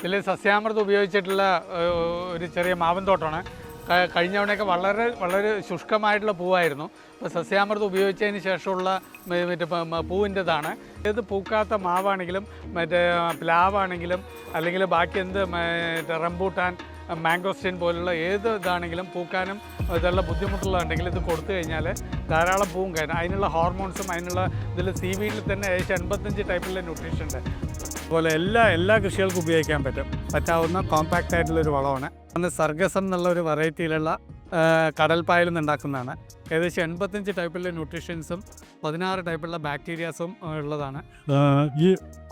ഇതിൽ സസ്യാമൃതം ഉപയോഗിച്ചിട്ടുള്ള ഒരു ചെറിയ മാവൻ തോട്ടമാണ് കഴിഞ്ഞവണയൊക്കെ വളരെ വളരെ ശുഷ്കമായിട്ടുള്ള പൂവായിരുന്നു. അപ്പോൾ സസ്യാമൃതം ഉപയോഗിച്ചതിന് ശേഷമുള്ള മറ്റേ പൂവിന്റെതാണ്. ഏത് പൂക്കാത്ത മാവാണെങ്കിലും മറ്റേ പ്ലാവാണെങ്കിലും അല്ലെങ്കിൽ ബാക്കി എന്ത് മറ്റേ റംബൂട്ടാൻ മാംഗോസ്റ്റീൻ പോലുള്ള ഏത് ഇതാണെങ്കിലും പൂക്കാനും ഇതെല്ലാം ബുദ്ധിമുട്ടുള്ളതുണ്ടെങ്കിൽ ഇത് കൊടുത്തു കഴിഞ്ഞാൽ ധാരാളം പൂവും കാര്യം അതിനുള്ള ഹോർമോൺസും അതിനുള്ള ഇതിൽ സി വീഡിൽ തന്നെ ഏകദേശം എൺപത്തഞ്ച് ടൈപ്പിലുള്ള ന്യൂട്രീഷൻ ഉണ്ട് അതുപോലെ എല്ലാ എല്ലാ കൃഷികൾക്കും ഉപയോഗിക്കാൻ പറ്റും. പറ്റാവുന്ന കോമ്പാക്റ്റ് ആയിട്ടുള്ള ഒരു വളമാണ്. അന്ന് സർഗസം എന്നുള്ള ഒരു വെറൈറ്റിയിലുള്ള കടൽ നിന്ന് നിന്നുണ്ടാക്കുന്നതാണ് ഏകദേശം എൺപത്തഞ്ച് ടൈപ്പിലുള്ള ന്യൂട്രീഷ്യൻസും പതിനാറ് ടൈപ്പുള്ള ബാക്ടീരിയാസും ഉള്ളതാണ്. ഈ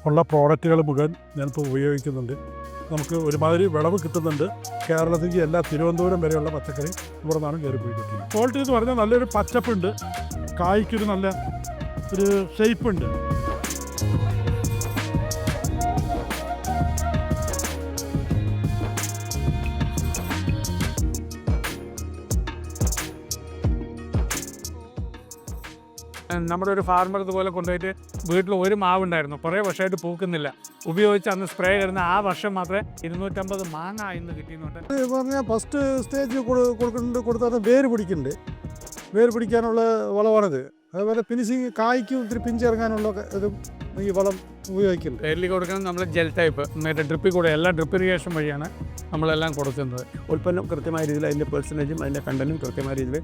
ഉള്ള പ്രോഡക്റ്റുകൾ മുഴുവൻ ഞാനിപ്പോൾ ഉപയോഗിക്കുന്നുണ്ട്. നമുക്ക് ഒരുമാതിരി വിളവ് കിട്ടുന്നുണ്ട്. കേരളത്തിലേക്ക് എല്ലാ തിരുവനന്തപുരം വരെയുള്ള പച്ചക്കറി ഇവിടെ നിന്നാണ് കയറി പോയി കിട്ടുന്നത് ക്വാളിറ്റി എന്ന് പറഞ്ഞാൽ നല്ലൊരു പച്ചപ്പുണ്ട്. കായ്ക്കൊരു നല്ല ഒരു ഷേപ്പ് നമ്മുടെ ഒരു ഫാർമർ ഇതുപോലെ കൊണ്ടുപോയിട്ട് വീട്ടിൽ ഒരു മാവ് ഉണ്ടായിരുന്നു കുറേ വർഷമായിട്ട് പൂക്കുന്നില്ല. ഉപയോഗിച്ച് അന്ന് സ്പ്രേ ചെയ്യുന്ന ആ വർഷം മാത്രമേ ഇരുന്നൂറ്റമ്പത് മാങ്ങ ഇന്ന് കിട്ടിയെന്നുണ്ട്. പറഞ്ഞാൽ ഫസ്റ്റ് സ്റ്റേജ് കൊടുക്കുന്നുണ്ട് കൊടുത്താൽ വേര് പിടിക്കുന്നുണ്ട്. വേര് പിടിക്കാനുള്ള വളമാണിത്. അതുപോലെ ഫിനിഷിങ് കായ്ക്കും ഒത്തിരി പിഞ്ചിറങ്ങാനുള്ള ഇതും ഈ വളം ഉപയോഗിക്കുന്നു ഡെയിലി കൊടുക്കുന്നത് നമ്മൾ ജെൽ ടൈപ്പ്. നേരെ ഡ്രിപ്പിൽ കൂടെ എല്ലാ ഡ്രിപ്പ് ഇറിഗേഷൻ വഴിയാണ് നമ്മളെല്ലാം കൊടുക്കുന്നത്. ഉൽപ്പന്നം കൃത്യമായ രീതിയിൽ അതിന്റെ പെർസെന്റേജും അതിന്റെ കണ്ടന്റും കൃത്യമായ രീതിയിൽ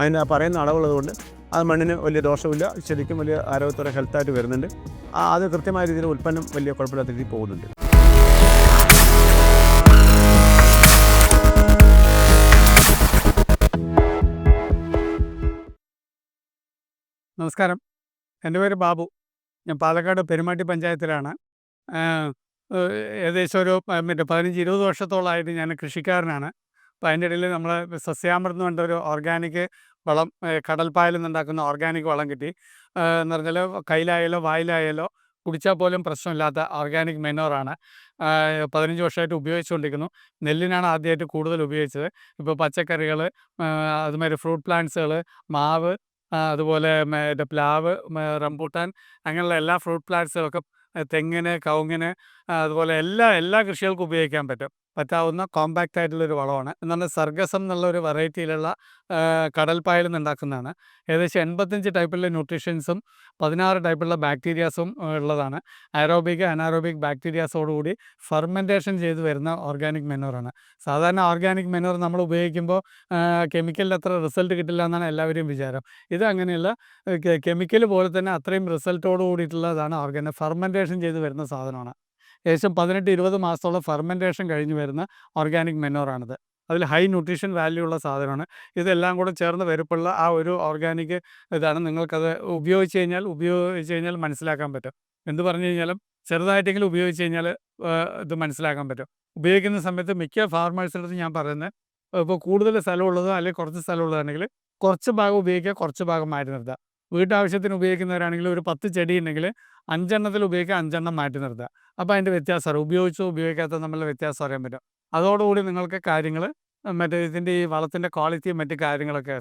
അതിന് ആ പറയുന്ന അളവുള്ളതുകൊണ്ട് അത് മണ്ണിന് വലിയ ദോഷമില്ല ശരിക്കും വലിയ ആരോഗ്യത്തോടെ ഹെൽത്തായിട്ട് വരുന്നുണ്ട്. ആ അത് കൃത്യമായ രീതിയിൽ ഉൽപ്പന്നം വലിയ കുഴപ്പമില്ലാത്ത രീതിയിൽ പോകുന്നുണ്ട്. നമസ്കാരം. എന്റെ പേര് ബാബു. ഞാൻ പാലക്കാട് പെരുമാട്ടി പഞ്ചായത്തിലാണ്. ഏകദേശം ഒരു മറ്റേ പതിനഞ്ച് ഇരുപത് വർഷത്തോളമായിട്ട് ഞാൻ കൃഷിക്കാരനാണ്. അപ്പോൾ അതിന്റെ ഇടയിൽ നമ്മൾ സസ്യാമൃതം പറഞ്ഞ ഒരു ഓർഗാനിക് വളം കടൽപ്പായൽ നിന്നുണ്ടാക്കുന്ന ഓർഗാനിക് വളം കിട്ടി. എന്ന് പറഞ്ഞാൽ കയ്യിലായാലോ വായിലായാലോ കുടിച്ചാൽ പോലും പ്രശ്നമില്ലാത്ത ഓർഗാനിക് മെനോറാണ്. പതിനഞ്ച് വർഷമായിട്ട് ഉപയോഗിച്ചുകൊണ്ടിരിക്കുന്നു. നെല്ലിനാണ് ആദ്യമായിട്ട് കൂടുതൽ ഉപയോഗിച്ചത്. ഇപ്പോൾ പച്ചക്കറികൾ അതുമാതിരി ഫ്രൂട്ട് പ്ലാന്റ്സുകൾ മാവ് ആ, അതുപോലെ മറ്റേ പ്ലാവ് റംബൂട്ടാൻ അങ്ങനെയുള്ള എല്ലാ ഫ്രൂട്ട് പ്ലാന്റ്സുകളൊക്കെ തെങ്ങിന് കവുങ്ങിന് അതുപോലെ എല്ലാ എല്ലാ കൃഷികൾക്കും ഉപയോഗിക്കാൻ പറ്റും. പറ്റാവുന്ന കോമ്പാക്റ്റ് ആയിട്ടുള്ള ഒരു വളമാണ്. എന്ന് പറഞ്ഞാൽ സർഗസം എന്നുള്ള ഒരു വെറൈറ്റിയിലുള്ള കടൽപ്പായലിൽ നിന്ന് ഉണ്ടാക്കുന്നതാണ്. ഏകദേശം എൺപത്തഞ്ച് ടൈപ്പിലുള്ള ന്യൂട്രീഷൻസും പതിനാറ് ടൈപ്പുള്ള ബാക്ടീരിയാസും ഉള്ളതാണ്. അയറോബിക് അനാറോബിക് ബാക്ടീരിയാസോടുകൂടി ഫെർമെന്റേഷൻ ചെയ്ത് വരുന്ന ഓർഗാനിക് മെനോറാണ് സാധാരണ ഓർഗാനിക് മെനോർ നമ്മൾ ഉപയോഗിക്കുമ്പോൾ കെമിക്കലിൽ അത്ര റിസൾട്ട് കിട്ടില്ല എന്നാണ് എല്ലാവരെയും വിചാരം. ഇത് അങ്ങനെയുള്ള കെമിക്കൽ പോലെ തന്നെ അത്രയും റിസൾട്ടോട് കൂടിയിട്ടുള്ളതാണ് ഓർഗാനിക് ഫെർമെന്റേഷൻ ചെയ്ത് വരുന്ന സാധനമാണ്. ഏകദേശം പതിനെട്ട് ഇരുപത് മാസത്തോളം ഫെർമെന്റേഷൻ കഴിഞ്ഞ് വരുന്ന ഓർഗാനിക് മെനോറാണിത്. അതിൽ ഹൈ ന്യൂട്രീഷൻ വാല്യൂ ഉള്ള സാധനമാണ്. ഇതെല്ലാം കൂടെ ചേർന്ന് വരുപ്പുള്ള ആ ഒരു ഓർഗാനിക് ഇതാണ്. നിങ്ങൾക്കത് ഉപയോഗിച്ച് കഴിഞ്ഞാൽ ഉപയോഗിച്ച് കഴിഞ്ഞാൽ മനസ്സിലാക്കാൻ പറ്റും. എന്ത് പറഞ്ഞു കഴിഞ്ഞാലും ചെറുതായിട്ടെങ്കിലും ഉപയോഗിച്ച് കഴിഞ്ഞാൽ ഇത് മനസ്സിലാക്കാൻ പറ്റും. ഉപയോഗിക്കുന്ന സമയത്ത് മിക്ക ഫാർമേഴ്സിന്റെ അടുത്ത് ഞാൻ പറയുന്നത് ഇപ്പോൾ കൂടുതൽ സ്ഥലമുള്ളതോ അല്ലെങ്കിൽ കുറച്ച് സ്ഥലമുള്ളതാണെങ്കിൽ കുറച്ച് ഭാഗം ഉപയോഗിക്കുക കുറച്ച് ഭാഗം മാറ്റി നിർത്തുക. വീട്ടാവശ്യത്തിന് ഉപയോഗിക്കുന്നവരാണെങ്കിൽ ഒരു പത്ത് ചെടി ഉണ്ടെങ്കിൽ അഞ്ചെണ്ണത്തിൽ ഉപയോഗിക്കുക അഞ്ചെണ്ണം മാറ്റി നിർത്തുക. അപ്പോൾ അതിന്റെ വ്യത്യാസം അറിയാം ഉപയോഗിച്ചോ ഉപയോഗിക്കാത്ത നമ്മളുടെ വ്യത്യാസം അറിയാൻ പറ്റും. അതോടുകൂടി നിങ്ങൾക്ക് കാര്യങ്ങൾ മറ്റേ ഇതിന്റെ ഈ വളത്തിന്റെ ക്വാളിറ്റിയും മറ്റ് കാര്യങ്ങളൊക്കെ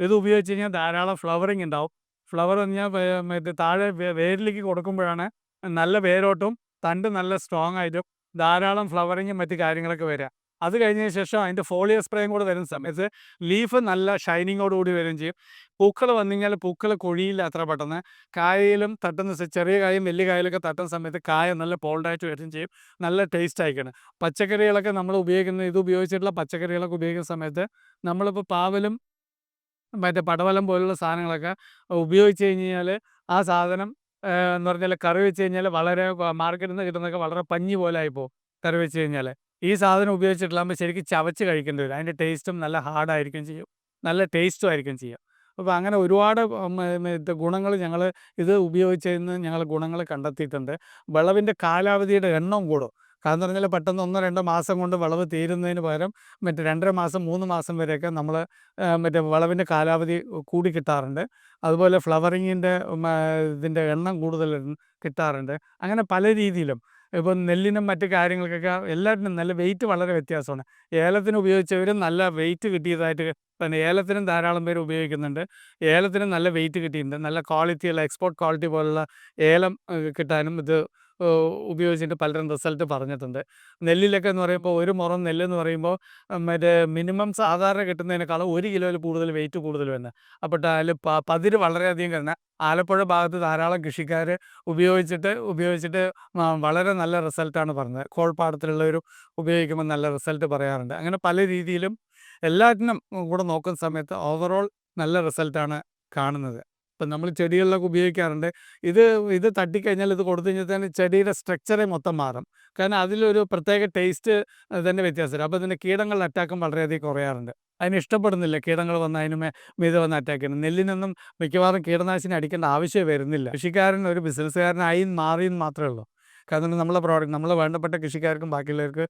ഇത് ഉപയോഗിച്ച് കഴിഞ്ഞാൽ ധാരാളം ഫ്ലവറിങ് ഉണ്ടാവും. ഫ്ലവർ പറഞ്ഞാൽ മറ്റേ താഴെ വേരിലേക്ക് കൊടുക്കുമ്പോഴാണ് നല്ല വേരോട്ടും തണ്ട് നല്ല സ്ട്രോങ് ആയിട്ടും ധാരാളം ഫ്ലവറിങ്ങും മറ്റ് കാര്യങ്ങളൊക്കെ വരിക. അത് കഴിഞ്ഞതിന് ശേഷം അതിന്റെ ഫോളിയർ സ്പ്രേയും കൂടെ വരുന്ന സമയത്ത് ലീഫ് നല്ല ഷൈനിങ്ങോട് കൂടി വരികയും ചെയ്യും. പൂക്കൾ വന്നു കഴിഞ്ഞാൽ പൂക്കൾ കൊഴിയില്ല അത്ര പെട്ടെന്ന്. കായയിലും തട്ടുന്ന ചെറിയ കായും വലിയ കായലൊക്കെ തട്ടുന്ന സമയത്ത് കായ നല്ല പോൾഡായിട്ട് വരികയും ചെയ്യും. നല്ല ടേസ്റ്റ് ആയിക്കാണ്. പച്ചക്കറികളൊക്കെ നമ്മൾ ഉപയോഗിക്കുന്ന ഇത് ഉപയോഗിച്ചിട്ടുള്ള പച്ചക്കറികളൊക്കെ ഉപയോഗിക്കുന്ന സമയത്ത് നമ്മളിപ്പോൾ പാവലും മറ്റേ പടവലം പോലുള്ള സാധനങ്ങളൊക്കെ ഉപയോഗിച്ച് കഴിഞ്ഞ് കഴിഞ്ഞാൽ ആ സാധനം എന്ന് പറഞ്ഞാൽ കറി വെച്ച് കഴിഞ്ഞാൽ വളരെ മാർക്കറ്റിൽ നിന്ന് കിട്ടുന്നതൊക്കെ വളരെ പഞ്ഞി പോലെ ആയിപ്പോൾ കറി വെച്ച് കഴിഞ്ഞാൽ ഈ സാധനം ഉപയോഗിച്ചിട്ടില്ലാകുമ്പോൾ ശരിക്കും ചവച്ച് കഴിക്കേണ്ടി വരും. അതിന്റെ ടേസ്റ്റും നല്ല ഹാർഡായിരിക്കും ചെയ്യും. നല്ല ടേസ്റ്റും ആയിരിക്കും ചെയ്യുക അപ്പോൾ അങ്ങനെ ഒരുപാട് ഗുണങ്ങൾ ഞങ്ങൾ ഇത് ഉപയോഗിച്ചതിന് ഞങ്ങൾ ഗുണങ്ങൾ കണ്ടെത്തിയിട്ടുണ്ട്. വിളവിന്റെ കാലാവധിയുടെ എണ്ണം കൂടും. കാരണം എന്ന് പറഞ്ഞാൽ പെട്ടെന്ന് ഒന്നോ രണ്ടോ മാസം കൊണ്ട് വിളവ് തീരുന്നതിന് പകരം മറ്റേ രണ്ടര മാസം മൂന്ന് മാസം വരെയൊക്കെ നമ്മൾ മറ്റേ വിളവിന്റെ കാലാവധി കൂടി കിട്ടാറുണ്ട്. അതുപോലെ ഫ്ലവറിങ്ങിന്റെ ഇതിന്റെ എണ്ണം കൂടുതൽ കിട്ടാറുണ്ട്. അങ്ങനെ പല രീതിയിലും. ഇപ്പം നെല്ലിനും മറ്റു കാര്യങ്ങൾക്കൊക്കെ എല്ലാറ്റിനും നല്ല വെയിറ്റ് വളരെ വ്യത്യാസമാണ്. ഏലത്തിന് ഉപയോഗിച്ചവരും നല്ല വെയിറ്റ് കിട്ടിയതായിട്ട് തന്നെ ഏലത്തിനും ധാരാളം പേര് ഉപയോഗിക്കുന്നുണ്ട്. ഏലത്തിനും നല്ല വെയിറ്റ് കിട്ടിയിട്ടുണ്ട്. നല്ല ക്വാളിറ്റിയുള്ള എക്സ്പോർട്ട് ക്വാളിറ്റി പോലുള്ള ഏലം കിട്ടാനും ഇത് ഉപയോഗിച്ചിട്ട് പലരും റിസൾട്ട് പറഞ്ഞിട്ടുണ്ട്. നെല്ലിലൊക്കെ എന്ന് പറയുമ്പോൾ ഒരു മുറം നെല്ലെന്ന് പറയുമ്പോൾ മറ്റേ മിനിമം സാധാരണ കിട്ടുന്നതിനേക്കാളും ഒരു കിലോയിൽ കൂടുതൽ വെയിറ്റ് കൂടുതൽ വരുന്നത്. അപ്പോൾ അതിൽ പ പതിര് വളരെയധികം കാരണം ആലപ്പുഴ ഭാഗത്ത് ധാരാളം കൃഷിക്കാർ ഉപയോഗിച്ചിട്ട് ഉപയോഗിച്ചിട്ട് വളരെ നല്ല റിസൾട്ടാണ് പറഞ്ഞത്. കോൾപ്പാടത്തിലുള്ളവർ ഉപയോഗിക്കുമ്പോൾ നല്ല റിസൾട്ട് പറയാറുണ്ട്. അങ്ങനെ പല രീതിയിലും എല്ലാറ്റിനും കൂടെ നോക്കുന്ന സമയത്ത് ഓവറോൾ നല്ല റിസൾട്ടാണ് കാണുന്നത്. ഇപ്പം നമ്മൾ ചെടികളിലൊക്കെ ഉപയോഗിക്കാറുണ്ട്. ഇത് ഇത് തട്ടിക്കഴിഞ്ഞാൽ ഇത് കൊടുത്തു കഴിഞ്ഞാൽ തന്നെ ചെടിയുടെ സ്ട്രക്ചറേ മൊത്തം മാറും. കാരണം അതിലൊരു പ്രത്യേക ടേസ്റ്റ് തന്നെ വ്യത്യാസം വരും. അപ്പോൾ ഇതിന്റെ കീടങ്ങളുടെ അറ്റാക്കും വളരെയധികം കുറയാറുണ്ട്. അതിന് ഇഷ്ടപ്പെടുന്നില്ല കീടങ്ങൾ വന്ന് അതിന് മീതെ വന്ന് അറ്റാക്ക് ചെയ്യുന്നത്. നെല്ലിനൊന്നും മിക്കവാറും കീടനാശിനി അടിക്കേണ്ട ആവശ്യമേ വരുന്നില്ല. കൃഷിക്കാരൻ ഒരു ബിസിനസ്സുകാരനായി മാറി എന്ന് മാത്രമേ ഉള്ളൂ. കാരണം നമ്മളെ പ്രോഡക്റ്റ് നമ്മളെ വേണ്ടപ്പെട്ട കൃഷിക്കാർക്കും ബാക്കിയുള്ളവർക്ക്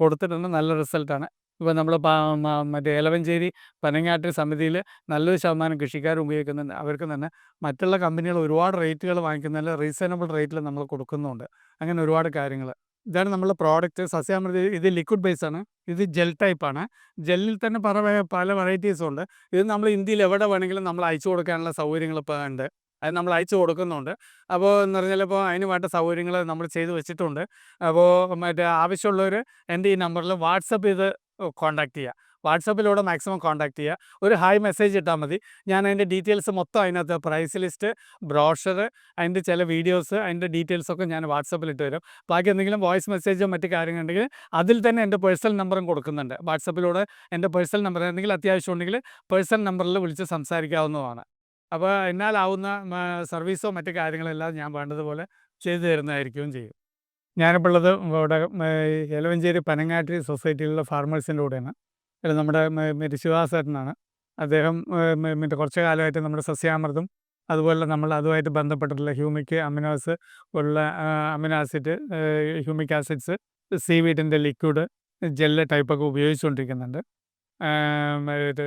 കൊടുത്തിട്ടുണ്ട് നല്ല റിസൾട്ടാണ്. ഇപ്പോൾ നമ്മൾ മറ്റേ എലവഞ്ചേരി പനങ്ങാട്ട് സമിതിയിൽ നല്ലൊരു ശതമാനം കൃഷിക്കാർ ഉപയോഗിക്കുന്നുണ്ട്. അവർക്ക് തന്നെ മറ്റുള്ള കമ്പനികൾ ഒരുപാട് റേറ്റുകൾ വാങ്ങിക്കുന്നതിൽ റീസണബിൾ റേറ്റിൽ നമ്മൾ കൊടുക്കുന്നുണ്ട് അങ്ങനെ ഒരുപാട് കാര്യങ്ങൾ. ഇതാണ് നമ്മൾ പ്രോഡക്റ്റ് സസ്യാമൃതി ഇത് ലിക്വിഡ് ബേസ് ആണ്. ഇത് ജെൽ ടൈപ്പാണ്. ജെല്ലിൽ തന്നെ പല പല വെറൈറ്റീസും ഉണ്ട്. ഇത് നമ്മൾ ഇന്ത്യയിൽ എവിടെ വേണമെങ്കിലും നമ്മൾ അയച്ചു കൊടുക്കാനുള്ള സൗകര്യങ്ങൾ ഇപ്പോൾ ഉണ്ട്. അത് നമ്മൾ അയച്ചു കൊടുക്കുന്നുണ്ട്. അപ്പോൾ എന്ന് പറഞ്ഞാൽ ഇപ്പോൾ അതിന് വേണ്ട സൗകര്യങ്ങൾ നമ്മൾ ചെയ്തു വെച്ചിട്ടുണ്ട്. അപ്പോൾ മറ്റേ ആവശ്യമുള്ളവർ എന്റെ ഈ നമ്പറിൽ വാട്സപ്പ് ചെയ്ത് കോൺടാക്റ്റ് ചെയ്യുക. വാട്സപ്പിലൂടെ മാക്സിമം കോൺടാക്ട് ചെയ്യുക. ഒരു ഹായ് മെസ്സേജ് ഇട്ടാൽ മതി. ഞാൻ അതിന്റെ ഡീറ്റെയിൽസ് മൊത്തം അതിനകത്ത് പ്രൈസ് ലിസ്റ്റ്, ബ്രോഷർ, അതിന്റെ ചില വീഡിയോസ് അതിന്റെ ഡീറ്റെയിൽസൊക്കെ ഞാൻ വാട്സപ്പിൽ ഇട്ട് തരും. ബാക്കി എന്തെങ്കിലും വോയിസ് മെസ്സേജോ മറ്റ് കാര്യങ്ങളുണ്ടെങ്കിൽ അതിൽ തന്നെ എന്റെ പേഴ്സണൽ നമ്പറും കൊടുക്കുന്നുണ്ട്. വാട്സപ്പിലൂടെ എന്റെ പേഴ്സണൽ നമ്പർ എന്തെങ്കിലും അത്യാവശ്യം ഉണ്ടെങ്കിൽ പേഴ്സണൽ നമ്പറിൽ വിളിച്ച് സംസാരിക്കാവുന്നതാണ്. അപ്പോൾ എന്നാലാവുന്ന സർവീസോ മറ്റു കാര്യങ്ങളെല്ലാം ഞാൻ വേണ്ടതുപോലെ ചെയ്തു തരുന്നതായിരിക്കുകയും ചെയ്യും. ഞാനിപ്പോൾ ഉള്ളത് ഇവിടെ എലവഞ്ചേരി പനങ്ങാട്ടി സൊസൈറ്റിയിലുള്ള ഫാർമേഴ്സിന്റെ കൂടെയാണ്. ഇത് നമ്മുടെ മറ്റേ ശിവദാസേട്ടനാണ്. അദ്ദേഹം മറ്റേ കുറച്ച് കാലമായിട്ട് നമ്മുടെ സസ്യാമൃതം അതുപോലെ നമ്മൾ അതുമായിട്ട് ബന്ധപ്പെട്ടിട്ടുള്ള ഹ്യൂമിക് അമിനോസ് ഉള്ള amino acid, humic acids, sea വീഡിന്റെ liquid, gel ടൈപ്പൊക്കെ ഉപയോഗിച്ചുകൊണ്ടിരിക്കുന്നുണ്ട്. ഇത്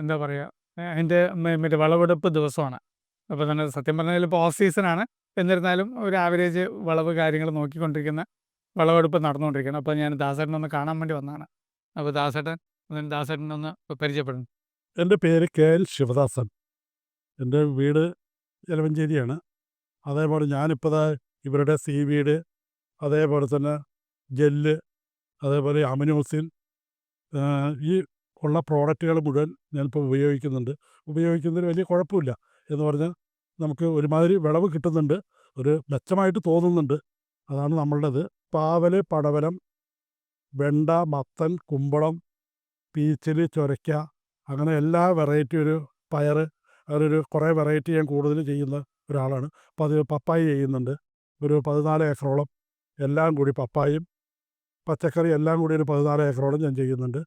എന്താ പറയുക അതിന്റെ വിളവെടുപ്പ് ദിവസമാണ്. അപ്പോൾ തന്നെ സത്യം പറഞ്ഞാൽ ഇപ്പോൾ ഓഫ് സീസണാണ്. എന്നിരുന്നാലും ഒരു ആവറേജ് വിളവ് കാര്യങ്ങൾ നോക്കിക്കൊണ്ടിരിക്കുന്ന വിളവെടുപ്പ് നടന്നുകൊണ്ടിരിക്കുകയാണ്. അപ്പോൾ ഞാൻ ദാസേട്ടനെ ഒന്ന് കാണാൻ വേണ്ടി വന്നതാണ്. അപ്പോൾ ദാസേട്ടൻ ഒന്ന് ദാസേട്ടനെ ഒന്ന് പരിചയപ്പെടണം. എന്റെ പേര് കെ എൽ ശിവദാസൻ. എന്റെ വീട് എലവഞ്ചേരിയാണ്. അതേപോലെ ഞാനിപ്പോൾ ഇവരുടെ ഇവരുടെ സീവീഡ്, അതേപോലെ തന്നെ ജെല്ല്, അതേപോലെ അമിനോസിൻ ഈ ഉള്ള പ്രോഡക്റ്റുകൾ മുഴുവൻ ഞാനിപ്പോൾ ഉപയോഗിക്കുന്നുണ്ട്. ഉപയോഗിക്കുന്നതിന് വലിയ കുഴപ്പമില്ല. എന്ന് പറഞ്ഞാൽ നമുക്ക് ഒരുമാതിരി വിളവ് കിട്ടുന്നുണ്ട്. ഒരു മെച്ചമായിട്ട് തോന്നുന്നുണ്ട്. അതാണ് നമ്മളുടേത്. പാവൽ, പടവലം, വെണ്ട, മത്തൻ, കുമ്പളം, പീച്ചിൽ, ചൊരയ്ക്ക അങ്ങനെ എല്ലാ വെറൈറ്റി ഒരു പയർ അങ്ങനൊരു കുറേ വെറൈറ്റി ഞാൻ കൂടുതൽ ചെയ്യുന്ന ഒരാളാണ്. അപ്പോൾ അത് പപ്പായ ചെയ്യുന്നുണ്ട്. ഒരു 14 ഏക്കറോളം എല്ലാം കൂടി പപ്പായും പച്ചക്കറി എല്ലാം കൂടി ഒരു 14 ഏക്കറോളം ഞാൻ ചെയ്യുന്നുണ്ട്.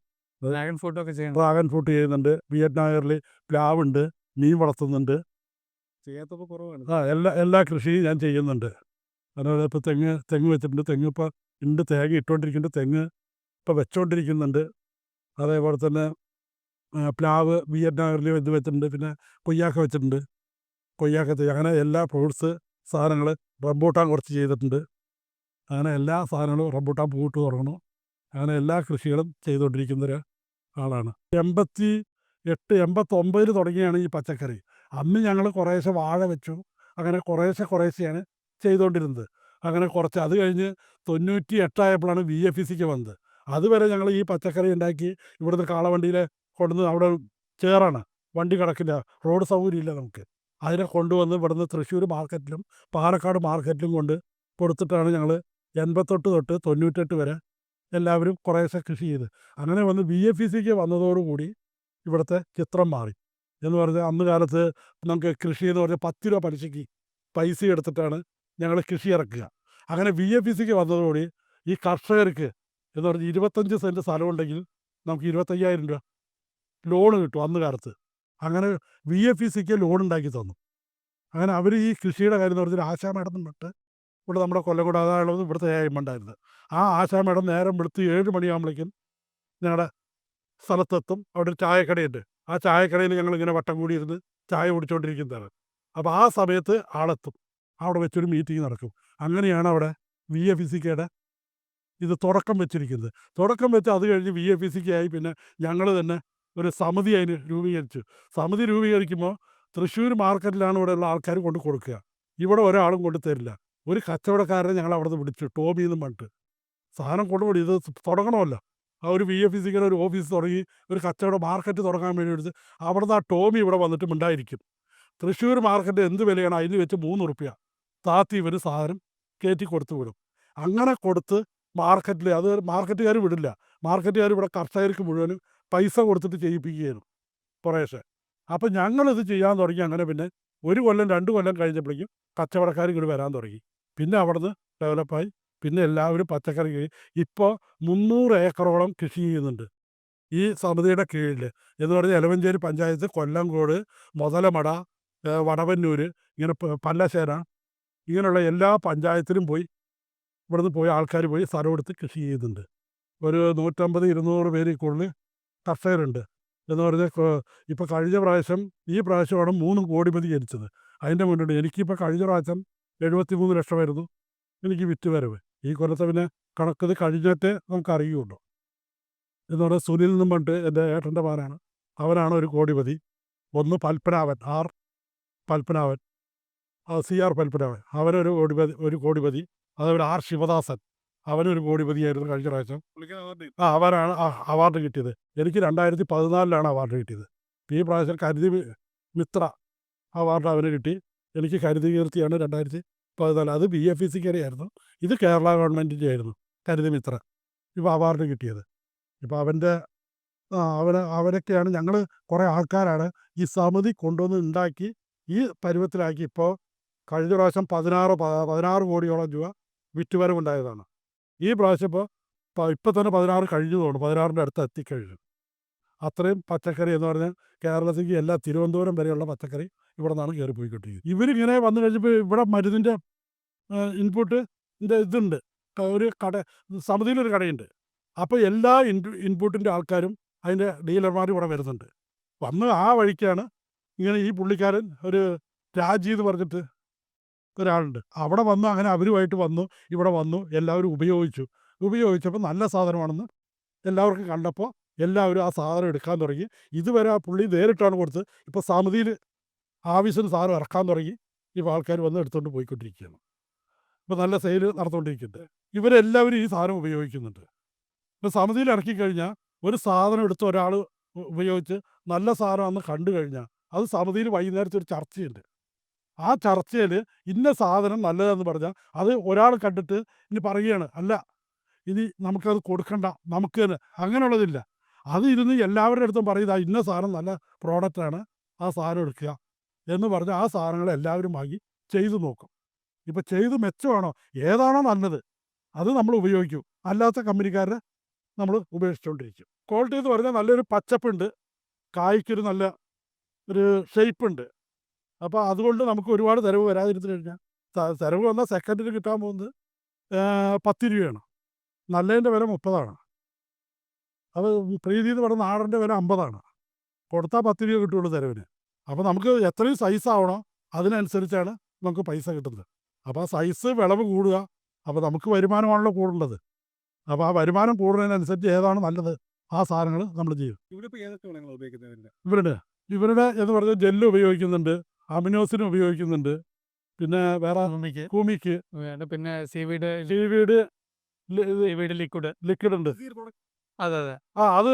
ഡ്രാഗൺ ഫ്രൂട്ടൊക്കെ ചെയ്യണം. ഡ്രാഗൺ ഫ്രൂട്ട് ചെയ്യുന്നുണ്ട്. വിയറ്റ്നാമിൽ പ്ലാവ് പ്ലാവുണ്ട്. മീൻ വളർത്തുന്നുണ്ട്. ചെയ്യാത്തപ്പോൾ കുറവാണ്. ആ എല്ലാ എല്ലാ കൃഷിയും ഞാൻ ചെയ്യുന്നുണ്ട്. അതുപോലെ ഇപ്പോൾ തെങ്ങ് തെങ്ങ് വെച്ചിട്ടുണ്ട്. തെങ്ങ് ഇപ്പോൾ ഉണ്ട്. തേങ്ങ ഇട്ടുകൊണ്ടിരിക്കുന്നുണ്ട്. തെങ്ങ് ഇപ്പോൾ വെച്ചുകൊണ്ടിരിക്കുന്നുണ്ട്. അതേപോലെ തന്നെ പ്ലാവ് പ്ലാവ് എൻ ഇത് വെച്ചിട്ടുണ്ട്. പിന്നെ കൊയ്യാക്ക വെച്ചിട്ടുണ്ട്. കൊയ്യാക്ക അങ്ങനെ എല്ലാ ഫ്രൂട്ട്സ് സാധനങ്ങൾ റംബൂട്ടാൻ കുറച്ച് ചെയ്തിട്ടുണ്ട്. അങ്ങനെ എല്ലാ സാധനങ്ങളും റംബൂട്ടാൻ പൂട്ട് തുടങ്ങണം അങ്ങനെ എല്ലാ കൃഷികളും ചെയ്തുകൊണ്ടിരിക്കുന്ന ഒരു ആളാണ്. 88, 89 തുടങ്ങിയാണ് ഈ പച്ചക്കറി. അന്ന് ഞങ്ങൾ കുറേശ്ശെ വാഴ വെച്ചു. അങ്ങനെ കുറേശ്ശെ കുറേശ്ശെയാണ് ചെയ്തുകൊണ്ടിരുന്നത്. അങ്ങനെ കുറച്ച് അത് കഴിഞ്ഞ് തൊണ്ണൂറ്റി എട്ടായപ്പോഴാണ് വി എഫ് ഇ സിക്ക് വന്നത്. അതുവരെ ഞങ്ങൾ ഈ പച്ചക്കറി ഉണ്ടാക്കി ഇവിടുന്ന് കാളവണ്ടിയിൽ കൊണ്ടുവന്ന് അവിടെ ചേറാണ്. വണ്ടി കിടക്കില്ല. റോഡ് സൗകര്യമില്ല നമുക്ക്. അതിനെ കൊണ്ടുവന്ന് ഇവിടുന്ന് തൃശ്ശൂർ മാർക്കറ്റിലും പാലക്കാട് മാർക്കറ്റിലും കൊണ്ട് കൊടുത്തിട്ടാണ് ഞങ്ങൾ 88 തൊട്ട് 98 വരെ എല്ലാവരും കുറേശ്ശെ കൃഷി ചെയ്ത്. അങ്ങനെ വന്ന് വി എഫ് സിക്ക് വന്നതോടുകൂടി ഇവിടുത്തെ ചിത്രം മാറി. എന്ന് പറഞ്ഞാൽ അന്ന് കാലത്ത് നമുക്ക് കൃഷി എന്ന് പറഞ്ഞാൽ 10 രൂപ പലിശയ്ക്ക് പൈസ എടുത്തിട്ടാണ് ഞങ്ങൾ കൃഷി ഇറക്കുക. അങ്ങനെ വി.എഫ്.ഇ.സിക്ക് വന്നതോടുകൂടി ഈ കർഷകർക്ക് എന്ന് പറഞ്ഞാൽ 25 സെന്റ് സ്ഥലമുണ്ടെങ്കിൽ നമുക്ക് 25,000 രൂപ ലോൺ കിട്ടും അന്ന് കാലത്ത്. അങ്ങനെ വി.എഫ്.ഇ.സിക്ക് ലോൺ ഉണ്ടാക്കി തന്നു. അങ്ങനെ അവർ ഈ കൃഷിയുടെ കാര്യം എന്ന് പറഞ്ഞാൽ ആശാ മേഡം തൊട്ട് ഇവിടെ നമ്മുടെ കൊല്ലക്കൂട അതാണുള്ളത് ഇവിടുത്തെ എ.എം ഉണ്ടായിരുന്നത്. ആ ആശാ നേരം വെളുത്ത് ഏഴ് മണിയാകുമ്പോഴേക്കും ഞങ്ങളുടെ സ്ഥലത്തെത്തും. അവിടെ ഒരു ചായക്കടയുണ്ട്. ആ ചായക്കടയിൽ ഞങ്ങളിങ്ങനെ വട്ടം കൂടി ഇരുന്ന് ചായ കുടിച്ചുകൊണ്ടിരിക്കുന്നതാണ്. അപ്പോൾ ആ സമയത്ത് ആളെത്തും. അവിടെ വെച്ചൊരു മീറ്റിംഗ് നടക്കും. അങ്ങനെയാണ് അവിടെ വി.എഫ്.ഇ.സിക്കയുടെ ഇത് തുടക്കം വെച്ചിരിക്കുന്നത്. തുടക്കം വെച്ച് അത് കഴിഞ്ഞ് വി എ പി ആയി പിന്നെ ഞങ്ങൾ തന്നെ ഒരു സമിതി അതിന് രൂപീകരിച്ചു. സമിതി രൂപീകരിക്കുമ്പോൾ തൃശ്ശൂർ മാർക്കറ്റിലാണ് ഇവിടെയുള്ള ആൾക്കാർ കൊണ്ട് കൊടുക്കുക. ഇവിടെ ഒരാളും കൊണ്ട് തരില്ല. ഒരു കച്ചവടക്കാരനെ ഞങ്ങൾ അവിടെ നിന്ന് വിളിച്ചു ടോമിന്ന് പറഞ്ഞിട്ട് സാധനം കൊണ്ടുപോയി ഇത് തുടങ്ങണമല്ലോ ആ ഒരു വി എഫ് ഇങ്ങനെ ഒരു ഓഫീസ് തുടങ്ങി ഒരു കച്ചവട മാർക്കറ്റ് തുടങ്ങാൻ വേണ്ടി എടുത്ത് അവിടുന്ന് ആ ടോമി ഇവിടെ വന്നിട്ട് ഉണ്ടായിരിക്കും തൃശ്ശൂർ മാർക്കറ്റ് എന്ത് വിലയാണ്? അതിന് വെച്ച് മൂന്ന് റുപ്യ താത്തി ഇവർ സാധനം കയറ്റി കൊടുത്തു വിടും. അങ്ങനെ കൊടുത്ത് മാർക്കറ്റിൽ അത് മാർക്കറ്റുകാർ വിടില്ല. മാർക്കറ്റുകാർ ഇവിടെ കർഷകർക്ക് മുഴുവനും പൈസ കൊടുത്തിട്ട് ചെയ്യിപ്പിക്കുകയായിരുന്നു കുറേശ്ശെ. അപ്പം ഞങ്ങളിത് ചെയ്യാൻ തുടങ്ങി. അങ്ങനെ പിന്നെ ഒരു കൊല്ലം രണ്ട് കൊല്ലം കഴിഞ്ഞപ്പോഴേക്കും കച്ചവടക്കാർ ഇങ്ങോട്ട് വരാൻ തുടങ്ങി. പിന്നെ അവിടുന്ന് ഡെവലപ്പായി പിന്നെ എല്ലാവരും പച്ചക്കറി ഇപ്പോൾ മുന്നൂറ് ഏക്കറോളം കൃഷി ചെയ്യുന്നുണ്ട്. ഈ സമിതിയുടെ കീഴിൽ എന്ന് പറഞ്ഞാൽ എലവഞ്ചേരി പഞ്ചായത്ത് കൊല്ലംകോട് മുതലമട വടവന്നൂർ ഇങ്ങനെ പല്ലശ്ശേര ഇങ്ങനെയുള്ള എല്ലാ പഞ്ചായത്തിലും പോയി ഇവിടുന്ന് പോയി ആൾക്കാർ പോയി സ്ഥലം എടുത്ത് കൃഷി ചെയ്യുന്നുണ്ട്. ഒരു നൂറ്റമ്പത് ഇരുന്നൂറ് പേര് കൂടുതൽ കർഷകരുണ്ട്. എന്ന് പറഞ്ഞാൽ ഇപ്പോൾ കഴിഞ്ഞ പ്രാവശ്യം ഈ പ്രാവശ്യമാണ് മൂന്ന് കോടി മതി ജനിച്ചത് അതിന്റെ മുന്നോട്ട് എനിക്കിപ്പോൾ കഴിഞ്ഞ പ്രാവശ്യം എഴുപത്തി മൂന്ന് ലക്ഷമായിരുന്നു. എനിക്ക് വിറ്റ് വരവ് ഈ കൊല്ലത്തെ പിന്നെ കണക്കത് കഴിഞ്ഞിട്ടേ നമുക്ക് അറിയുള്ളൂ. എന്ന് പറഞ്ഞാൽ സുനിൽ എന്നും പണ്ട് എന്റെ ഏട്ടന്റെ മാനാണ് അവനാണ് ഒരു കോടിപതി. ഒന്ന് Palpanavan R Palpanavan C R Palpanavan അവനൊരു കോടിപതി ഒരു കോടിപതി. അതേപോലെ ആർ ശിവദാസൻ അവനൊരു കോടിപതിയായിരുന്നു കഴിഞ്ഞ പ്രാവശ്യം. ആ അവനാണ് ആ അവാർഡ് കിട്ടിയത്. എനിക്ക് രണ്ടായിരത്തി പതിനാലിലാണ് അവാർഡ് കിട്ടിയത്. ഈ പ്രാവശ്യം കരുതി മിത്ര അവാർഡ് അവന് കിട്ടി. എനിക്ക് കരുതി കീർത്തിയാണ് രണ്ടായിരത്തി പതിനാല്. അത് ബി എഫ് ഇ ആയിരുന്നു. ഇത് കേരള ഗവൺമെന്റിന്റെ ആയിരുന്നു. കരുതി മിത്ര. ഇപ്പോൾ അവാർഡ് കിട്ടിയത്. ഇപ്പോൾ അവന്റെ അവൻ അവരൊക്കെയാണ് ഞങ്ങൾ കുറേ ആൾക്കാരാണ് ഈ സമിതി കൊണ്ടുവന്ന് ഉണ്ടാക്കി ഈ പരുവത്തിലാക്കി ഇപ്പോൾ കഴിഞ്ഞ പ്രാവശ്യം പതിനാറ് പതിനാറ് കോടിയോളം രൂപ വിറ്റുവരവുണ്ടായതാണ് ഈ പ്രാവശ്യം ഇപ്പോൾ ഇപ്പം തന്നെ പതിനാറ് കഴിഞ്ഞു തോന്നുന്നു. പതിനാറിന്റെ അടുത്ത് എത്തിക്കഴിഞ്ഞു. അത്രയും പച്ചക്കറി എന്ന് പറഞ്ഞാൽ കേരളത്തിലേക്ക് എല്ലാ തിരുവനന്തപുരം വരെയുള്ള പച്ചക്കറി ഇവിടെ നിന്നാണ് കയറിപ്പോയിക്കൊണ്ടിരിക്കുന്നത് ഇവരിങ്ങനെ വന്നു കഴിഞ്ഞപ്പോൾ ഇവിടെ മരുന്നിന്റെ ഇൻപുട്ട് ഇതുണ്ട്. ഒരു കട സമിതിയിലൊരു കടയുണ്ട്. അപ്പോൾ എല്ലാ ഇൻപു ഇൻപുട്ടിന്റെ ആൾക്കാരും അതിന്റെ ഡീലർമാർ ഇവിടെ വരുന്നുണ്ട്. വന്ന് ആ വഴിക്കാണ് ഇങ്ങനെ ഈ പുള്ളിക്കാരൻ ഒരു രാജി എന്ന് പറഞ്ഞിട്ട് ഒരാളുണ്ട്. അവിടെ വന്നു അങ്ങനെ അവരുമായിട്ട് വന്നു ഇവിടെ വന്നു എല്ലാവരും ഉപയോഗിച്ചു. ഉപയോഗിച്ചപ്പോൾ നല്ല സാധനമാണെന്ന് എല്ലാവർക്കും കണ്ടപ്പോൾ എല്ലാവരും ആ സാധനം എടുക്കാൻ തുടങ്ങി. ഇതുവരെ ആ പുള്ളി നേരിട്ടാണ് കൊടുത്ത് ഇപ്പോൾ സമിതിയിൽ ആവശ്യത്തിന് സാധനം ഇറക്കാൻ തുടങ്ങി. ഇപ്പോൾ ആൾക്കാർ വന്ന് എടുത്തുകൊണ്ട് പോയിക്കൊണ്ടിരിക്കുകയാണ്. ഇപ്പോൾ നല്ല സെയിൽ നടന്നുകൊണ്ടിരിക്കുന്നുണ്ട് ഇവരെല്ലാവരും ഈ സാധനം ഉപയോഗിക്കുന്നുണ്ട്. ഇപ്പോൾ സമിതിയിൽ ഇറക്കി കഴിഞ്ഞാൽ ഒരു സാധനം എടുത്ത് ഒരാൾ ഉപയോഗിച്ച് നല്ല സാധനമാണെന്ന് കണ്ടു കഴിഞ്ഞാൽ അത് സമിതിയിൽ വൈകുന്നേരത്തെ ഒരു ചർച്ചയുണ്ട്. ആ ചർച്ചയിൽ ഇന്ന സാധനം നല്ലതെന്ന് പറഞ്ഞാൽ അത് ഒരാൾ കണ്ടിട്ട് ഇനി പറയുകയാണ് അല്ല ഇനി നമുക്കത് കൊടുക്കണ്ട നമുക്ക് തന്നെ അങ്ങനെയുള്ളതില്ല അത് ഇരുന്ന് എല്ലാവരുടെ അടുത്തും പറയുന്നത് ഇന്ന സാധനം നല്ല പ്രോഡക്റ്റാണ് ആ സാധനം എടുക്കുക. എന്ന് പറഞ്ഞ് ആ സാധനങ്ങൾ എല്ലാവരും വാങ്ങി ചെയ്തു നോക്കും. ഇപ്പം ചെയ്ത് മെച്ചമാണോ? ഏതാണോ നല്ലത്. അത് നമ്മൾ ഉപയോഗിക്കും. അല്ലാത്ത കമ്പനിക്കാരെ നമ്മൾ ഉപേക്ഷിച്ചുകൊണ്ടിരിക്കും ക്വാളിറ്റി എന്ന് പറഞ്ഞാൽ നല്ലൊരു പച്ചപ്പുണ്ട്. കായ്ക്കൊരു നല്ല ഒരു ഷേപ്പുണ്ട് അപ്പോൾ അതുകൊണ്ട് നമുക്ക് ഒരുപാട് ചിലവ് വരാതിരുന്നു കഴിഞ്ഞാൽ ത- ചിലവ് വന്നാൽ സെക്കൻഡിൽ കിട്ടാൻ പോകുന്നത് പത്ത് രൂപയാണ്. നല്ലതിന്റെ വില മുപ്പതാണ്. അത് പ്രീതി എന്ന് പറഞ്ഞ നാടന്റെ വില അമ്പതാണ്. കൊടുത്താൽ പത്ത് രൂപ കിട്ടുള്ളൂ ചിലവിന് അപ്പോൾ നമുക്ക് എത്രയും സൈസ് ആവണോ. അതിനനുസരിച്ചാണ് നമുക്ക് പൈസ കിട്ടുന്നത്. അപ്പോൾ ആ സൈസ് വിളവ് കൂടുക. അപ്പോൾ നമുക്ക് വരുമാനമാണല്ലോ കൂടുള്ളത് അപ്പോൾ ആ വരുമാനം കൂടുന്നതിനനുസരിച്ച് ഏതാണ് നല്ലത്? ആ സാധനങ്ങൾ നമ്മൾ ചെയ്യും. ഇവരുടെ ഇവരുടെ എന്ന് പറഞ്ഞാൽ ജെല്ല് ഉപയോഗിക്കുന്നുണ്ട്. അമിനോസിന് ഉപയോഗിക്കുന്നുണ്ട്. പിന്നെ വേറെ ഭൂമിക്ക്. പിന്നെ seaweed seaweed seaweed liquid liquid ഉണ്ട്. അതെ അതെ. ആ അത്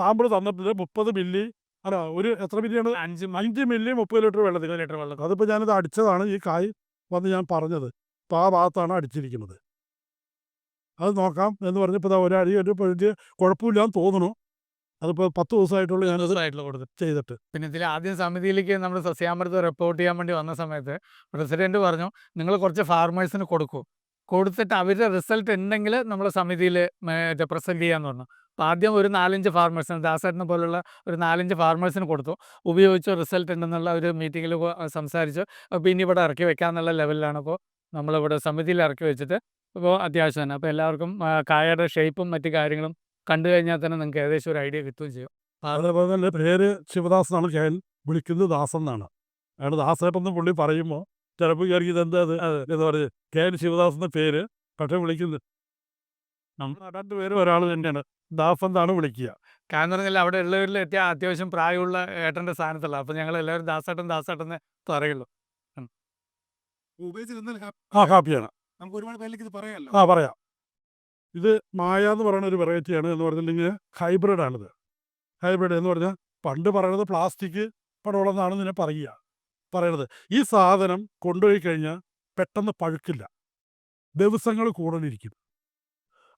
സാമ്പിൾ തന്നിട്ടുണ്ട്. മുപ്പത് മില്ലി. അല്ല ഒരു എത്ര മില്ലിയാണ്? അഞ്ച് അഞ്ച് മില്ലി മുപ്പത് ലിറ്റർ വെള്ളത്തിൽ. ലിറ്റർ വെള്ളം അതിപ്പോൾ ഞാനിത് അടിച്ചതാണ്. ഈ കായ് വന്ന് ഞാൻ പറഞ്ഞത്. അപ്പോൾ ആ ഭാഗത്താണ് അടിച്ചിരിക്കുന്നത്. അത് നോക്കാം എന്ന് പറഞ്ഞപ്പോൾ ഒരടി ഒരു പൊഴിച്ച് കുഴപ്പമില്ലാന്ന് തോന്നുന്നു. അതിപ്പോൾ പത്ത് ദിവസമായിട്ടുള്ള ഞാൻ ആയിട്ടുള്ള കൊടുത്തു. ചെയ്തിട്ട്. പിന്നെ ഇതിൽ ആദ്യം സമിതിയിലേക്ക് നമ്മൾ സസ്യാമൃതം റിപ്പോർട്ട് ചെയ്യാൻ വേണ്ടി വന്ന സമയത്ത് പ്രസിഡന്റ് പറഞ്ഞു നിങ്ങൾ കുറച്ച് ഫാർമേഴ്സിന് കൊടുക്കൂ. കൊടുത്തിട്ട് അവരുടെ റിസൾട്ട് ഉണ്ടെങ്കിൽ നമ്മൾ സമിതിയിൽ മറ്റേ പ്രസന്റ് ചെയ്യാന്ന് പറഞ്ഞു. ആദ്യം ഒരു നാലഞ്ച് ഫാർമേഴ്സിന് ദാസേട്ടനെ പോലുള്ള ഒരു നാലഞ്ച് ഫാർമേഴ്സിന് കൊടുത്തു. ഉപയോഗിച്ച് റിസൾട്ട് ഉണ്ടെന്നുള്ള ഒരു മീറ്റിങ്ങിൽ സംസാരിച്ചു. അപ്പോൾ ഇനി ഇവിടെ ഇറക്കി വെക്കാമെന്നുള്ള ലെവലിലാണ് ഇപ്പോൾ നമ്മളിവിടെ സമിതിയിൽ ഇറക്കി വെച്ചിട്ട് ഇപ്പോൾ അത്യാവശ്യം തന്നെ. അപ്പോൾ എല്ലാവർക്കും കായയുടെ ഷേപ്പും മറ്റു കാര്യങ്ങളും കണ്ടു കഴിഞ്ഞാൽ തന്നെ നിങ്ങൾക്ക് ഏകദേശം ഒരു ഐഡിയ കിട്ടുകയും ചെയ്യും. അതേപോലെ തന്നെ പേര് ശിവദാസ് എന്നാണ് ഞാൻ വിളിക്കുന്നത് ദാസൻ എന്നാണ്. അയാൾ ദാസേട്ടെന്ന് പുള്ളി പറയുമ്പോൾ ചിലപ്പോൾ അത് എന്ന് പറഞ്ഞ് കെ എൻ ശിവദാസ് എന്ന പേര് പക്ഷേ വിളിക്കുന്നത് നമ്മൾ രണ്ട് പേരും ഒരാൾ തന്നെയാണ്. ദാഫ് എന്നാണ് വിളിക്കുക. കാരണം പറഞ്ഞാൽ അവിടെ ഉള്ളവരിൽ എത്തിയ അത്യാവശ്യം പ്രായമുള്ള ഏട്ടന്റെ സ്ഥാനത്തുള്ള. അപ്പം ഞങ്ങൾ എല്ലാവരും ദാസേട്ടൻ ദാസേട്ടനെ പറയുള്ളൂ. ആ നമുക്ക് ഒരുപാട് പേരിലേക്ക് ഇത് പറയാമല്ലോ. ആ പറയാം. ഇത് മായ എന്ന് പറയുന്ന ഒരു വെറൈറ്റിയാണ് എന്ന് പറഞ്ഞിട്ടുണ്ടെങ്കിൽ ഹൈബ്രിഡ് ആണിത്. ഹൈബ്രിഡ് എന്ന് പറഞ്ഞാൽ പണ്ട് പറയുന്നത് പ്ലാസ്റ്റിക് പടവളം നിന്നെ ഇതിനെ പറയുക. പറയണത്. ഈ സാധനം കൊണ്ടുപോയി കഴിഞ്ഞാൽ പെട്ടെന്ന് പഴുക്കില്ല. ദിവസങ്ങൾ കൂടുതലിരിക്കും.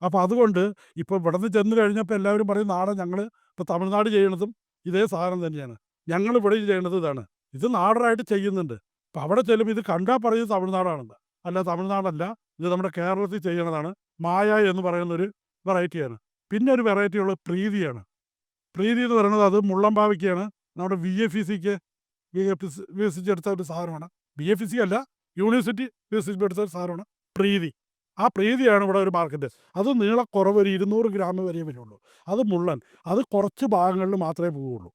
അപ്പോൾ അതുകൊണ്ട് ഇപ്പോൾ ഇവിടെ നിന്ന് ചെന്ന് കഴിഞ്ഞപ്പോൾ എല്ലാവരും പറയും നാളെ ഞങ്ങൾ ഇപ്പോൾ തമിഴ്നാട് ചെയ്യണതും ഇതേ സാധനം തന്നെയാണ്. ഞങ്ങൾ ഇവിടെ ചെയ്യണത് ഇതാണ്. ഇത് നാടനായിട്ട് ചെയ്യുന്നുണ്ട്. അപ്പം അവിടെ ചെല്ലുമ്പോൾ ഇത് കണ്ടാൽ പറയുന്നത് തമിഴ്നാടാണെന്ന്. അല്ല തമിഴ്നാടല്ല. ഇത് നമ്മുടെ കേരളത്തിൽ ചെയ്യണതാണ്. മായ എന്ന് പറയുന്ന ഒരു വെറൈറ്റിയാണ്. പിന്നെ ഒരു വെറൈറ്റി ഉള്ളത് പ്രീതിയാണ്. പ്രീതി എന്ന് പറയുന്നത് അത് മുള്ളംപാവയ്ക്കാണ്. നമ്മുടെ വി എഫ് ഇ സിക്ക് വികസിച്ചെടുത്ത ഒരു സാധനമാണ്. ബി എഫ് ഇ സി അല്ല യൂണിവേഴ്സിറ്റി വികസിപ്പിച്ചെടുത്ത ഒരു സാധനമാണ് പ്രീതി. ആ പ്രീതിയാണ് ഇവിടെ ഒരു മാർക്കറ്റ്. അത് നീളക്കുറവ് ഒരു ഇരുന്നൂറ് ഗ്രാം വരെ വരുള്ളൂ. അത് മുള്ളൻ. അത് കുറച്ച് ഭാഗങ്ങളിൽ മാത്രമേ പോവുള്ളൂ.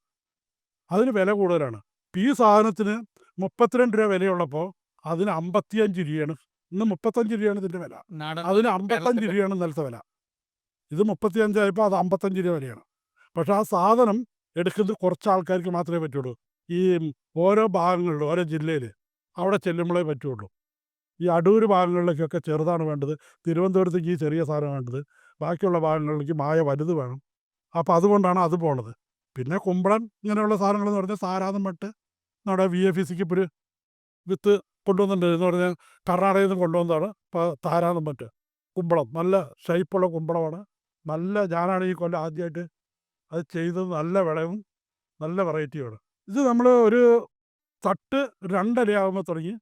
അതിന് വില കൂടുതലാണ്. ഈ സാധനത്തിന് മുപ്പത്തിരണ്ട് രൂപ വിലയുള്ളപ്പോൾ അതിന് അമ്പത്തിയഞ്ച് രൂപയാണ്. ഇന്ന് മുപ്പത്തഞ്ച് രൂപയാണ് ഇതിന്റെ വില. അതിന് അമ്പത്തഞ്ച്. രൂപയാണ് ഇന്നലത്തെ വില. ഇത് മുപ്പത്തിയഞ്ചായപ്പോൾ അത് അമ്പത്തഞ്ച് രൂപ വിലയാണ്. പക്ഷെ ആ സാധനം എടുക്കുന്നത് കുറച്ച് ആൾക്കാർക്ക് മാത്രമേ പറ്റുള്ളൂ. ഈ ഓരോ ഭാഗങ്ങളിലും ഓരോ ജില്ലയിൽ അവിടെ ചെല്ലുമ്പോഴേ പറ്റുള്ളൂ. ഈ അടൂർ ഭാഗങ്ങളിലേക്കൊക്കെ ചെറുതാണ് വേണ്ടത്. തിരുവനന്തപുരത്തേക്ക് ഈ ചെറിയ സാധനം വേണ്ടത്. ബാക്കിയുള്ള ഭാഗങ്ങളിലേക്ക് മായ വലുത് വേണം. അപ്പോൾ അതുകൊണ്ടാണ് അത് പോണത്. പിന്നെ കുമ്പളൻ ഇങ്ങനെയുള്ള സാധനങ്ങൾ എന്ന് പറഞ്ഞാൽ സാരാതം മട്ട് നമ്മുടെ വി എഫ് സിക്ക് ഇപ്പോൾ ഒരു വിത്ത് കൊണ്ടുവന്നിട്ടുണ്ട്. എന്ന് പറഞ്ഞാൽ കർണാടകയിൽ നിന്ന് കൊണ്ടുവന്നതാണ് ഇപ്പോൾ താരാതം കുമ്പളം നല്ല ഷൈപ്പുള്ള കുമ്പളമാണ്. നല്ല ഞാനാണ് ഈ കൊല്ലം ആദ്യമായിട്ട് അത് ചെയ്തത്. നല്ല വിളവും നല്ല വെറൈറ്റിയാണ് ഇത് നമ്മൾ ഒരു തട്ട് രണ്ടരയാകുമ്പോൾ തുടങ്ങി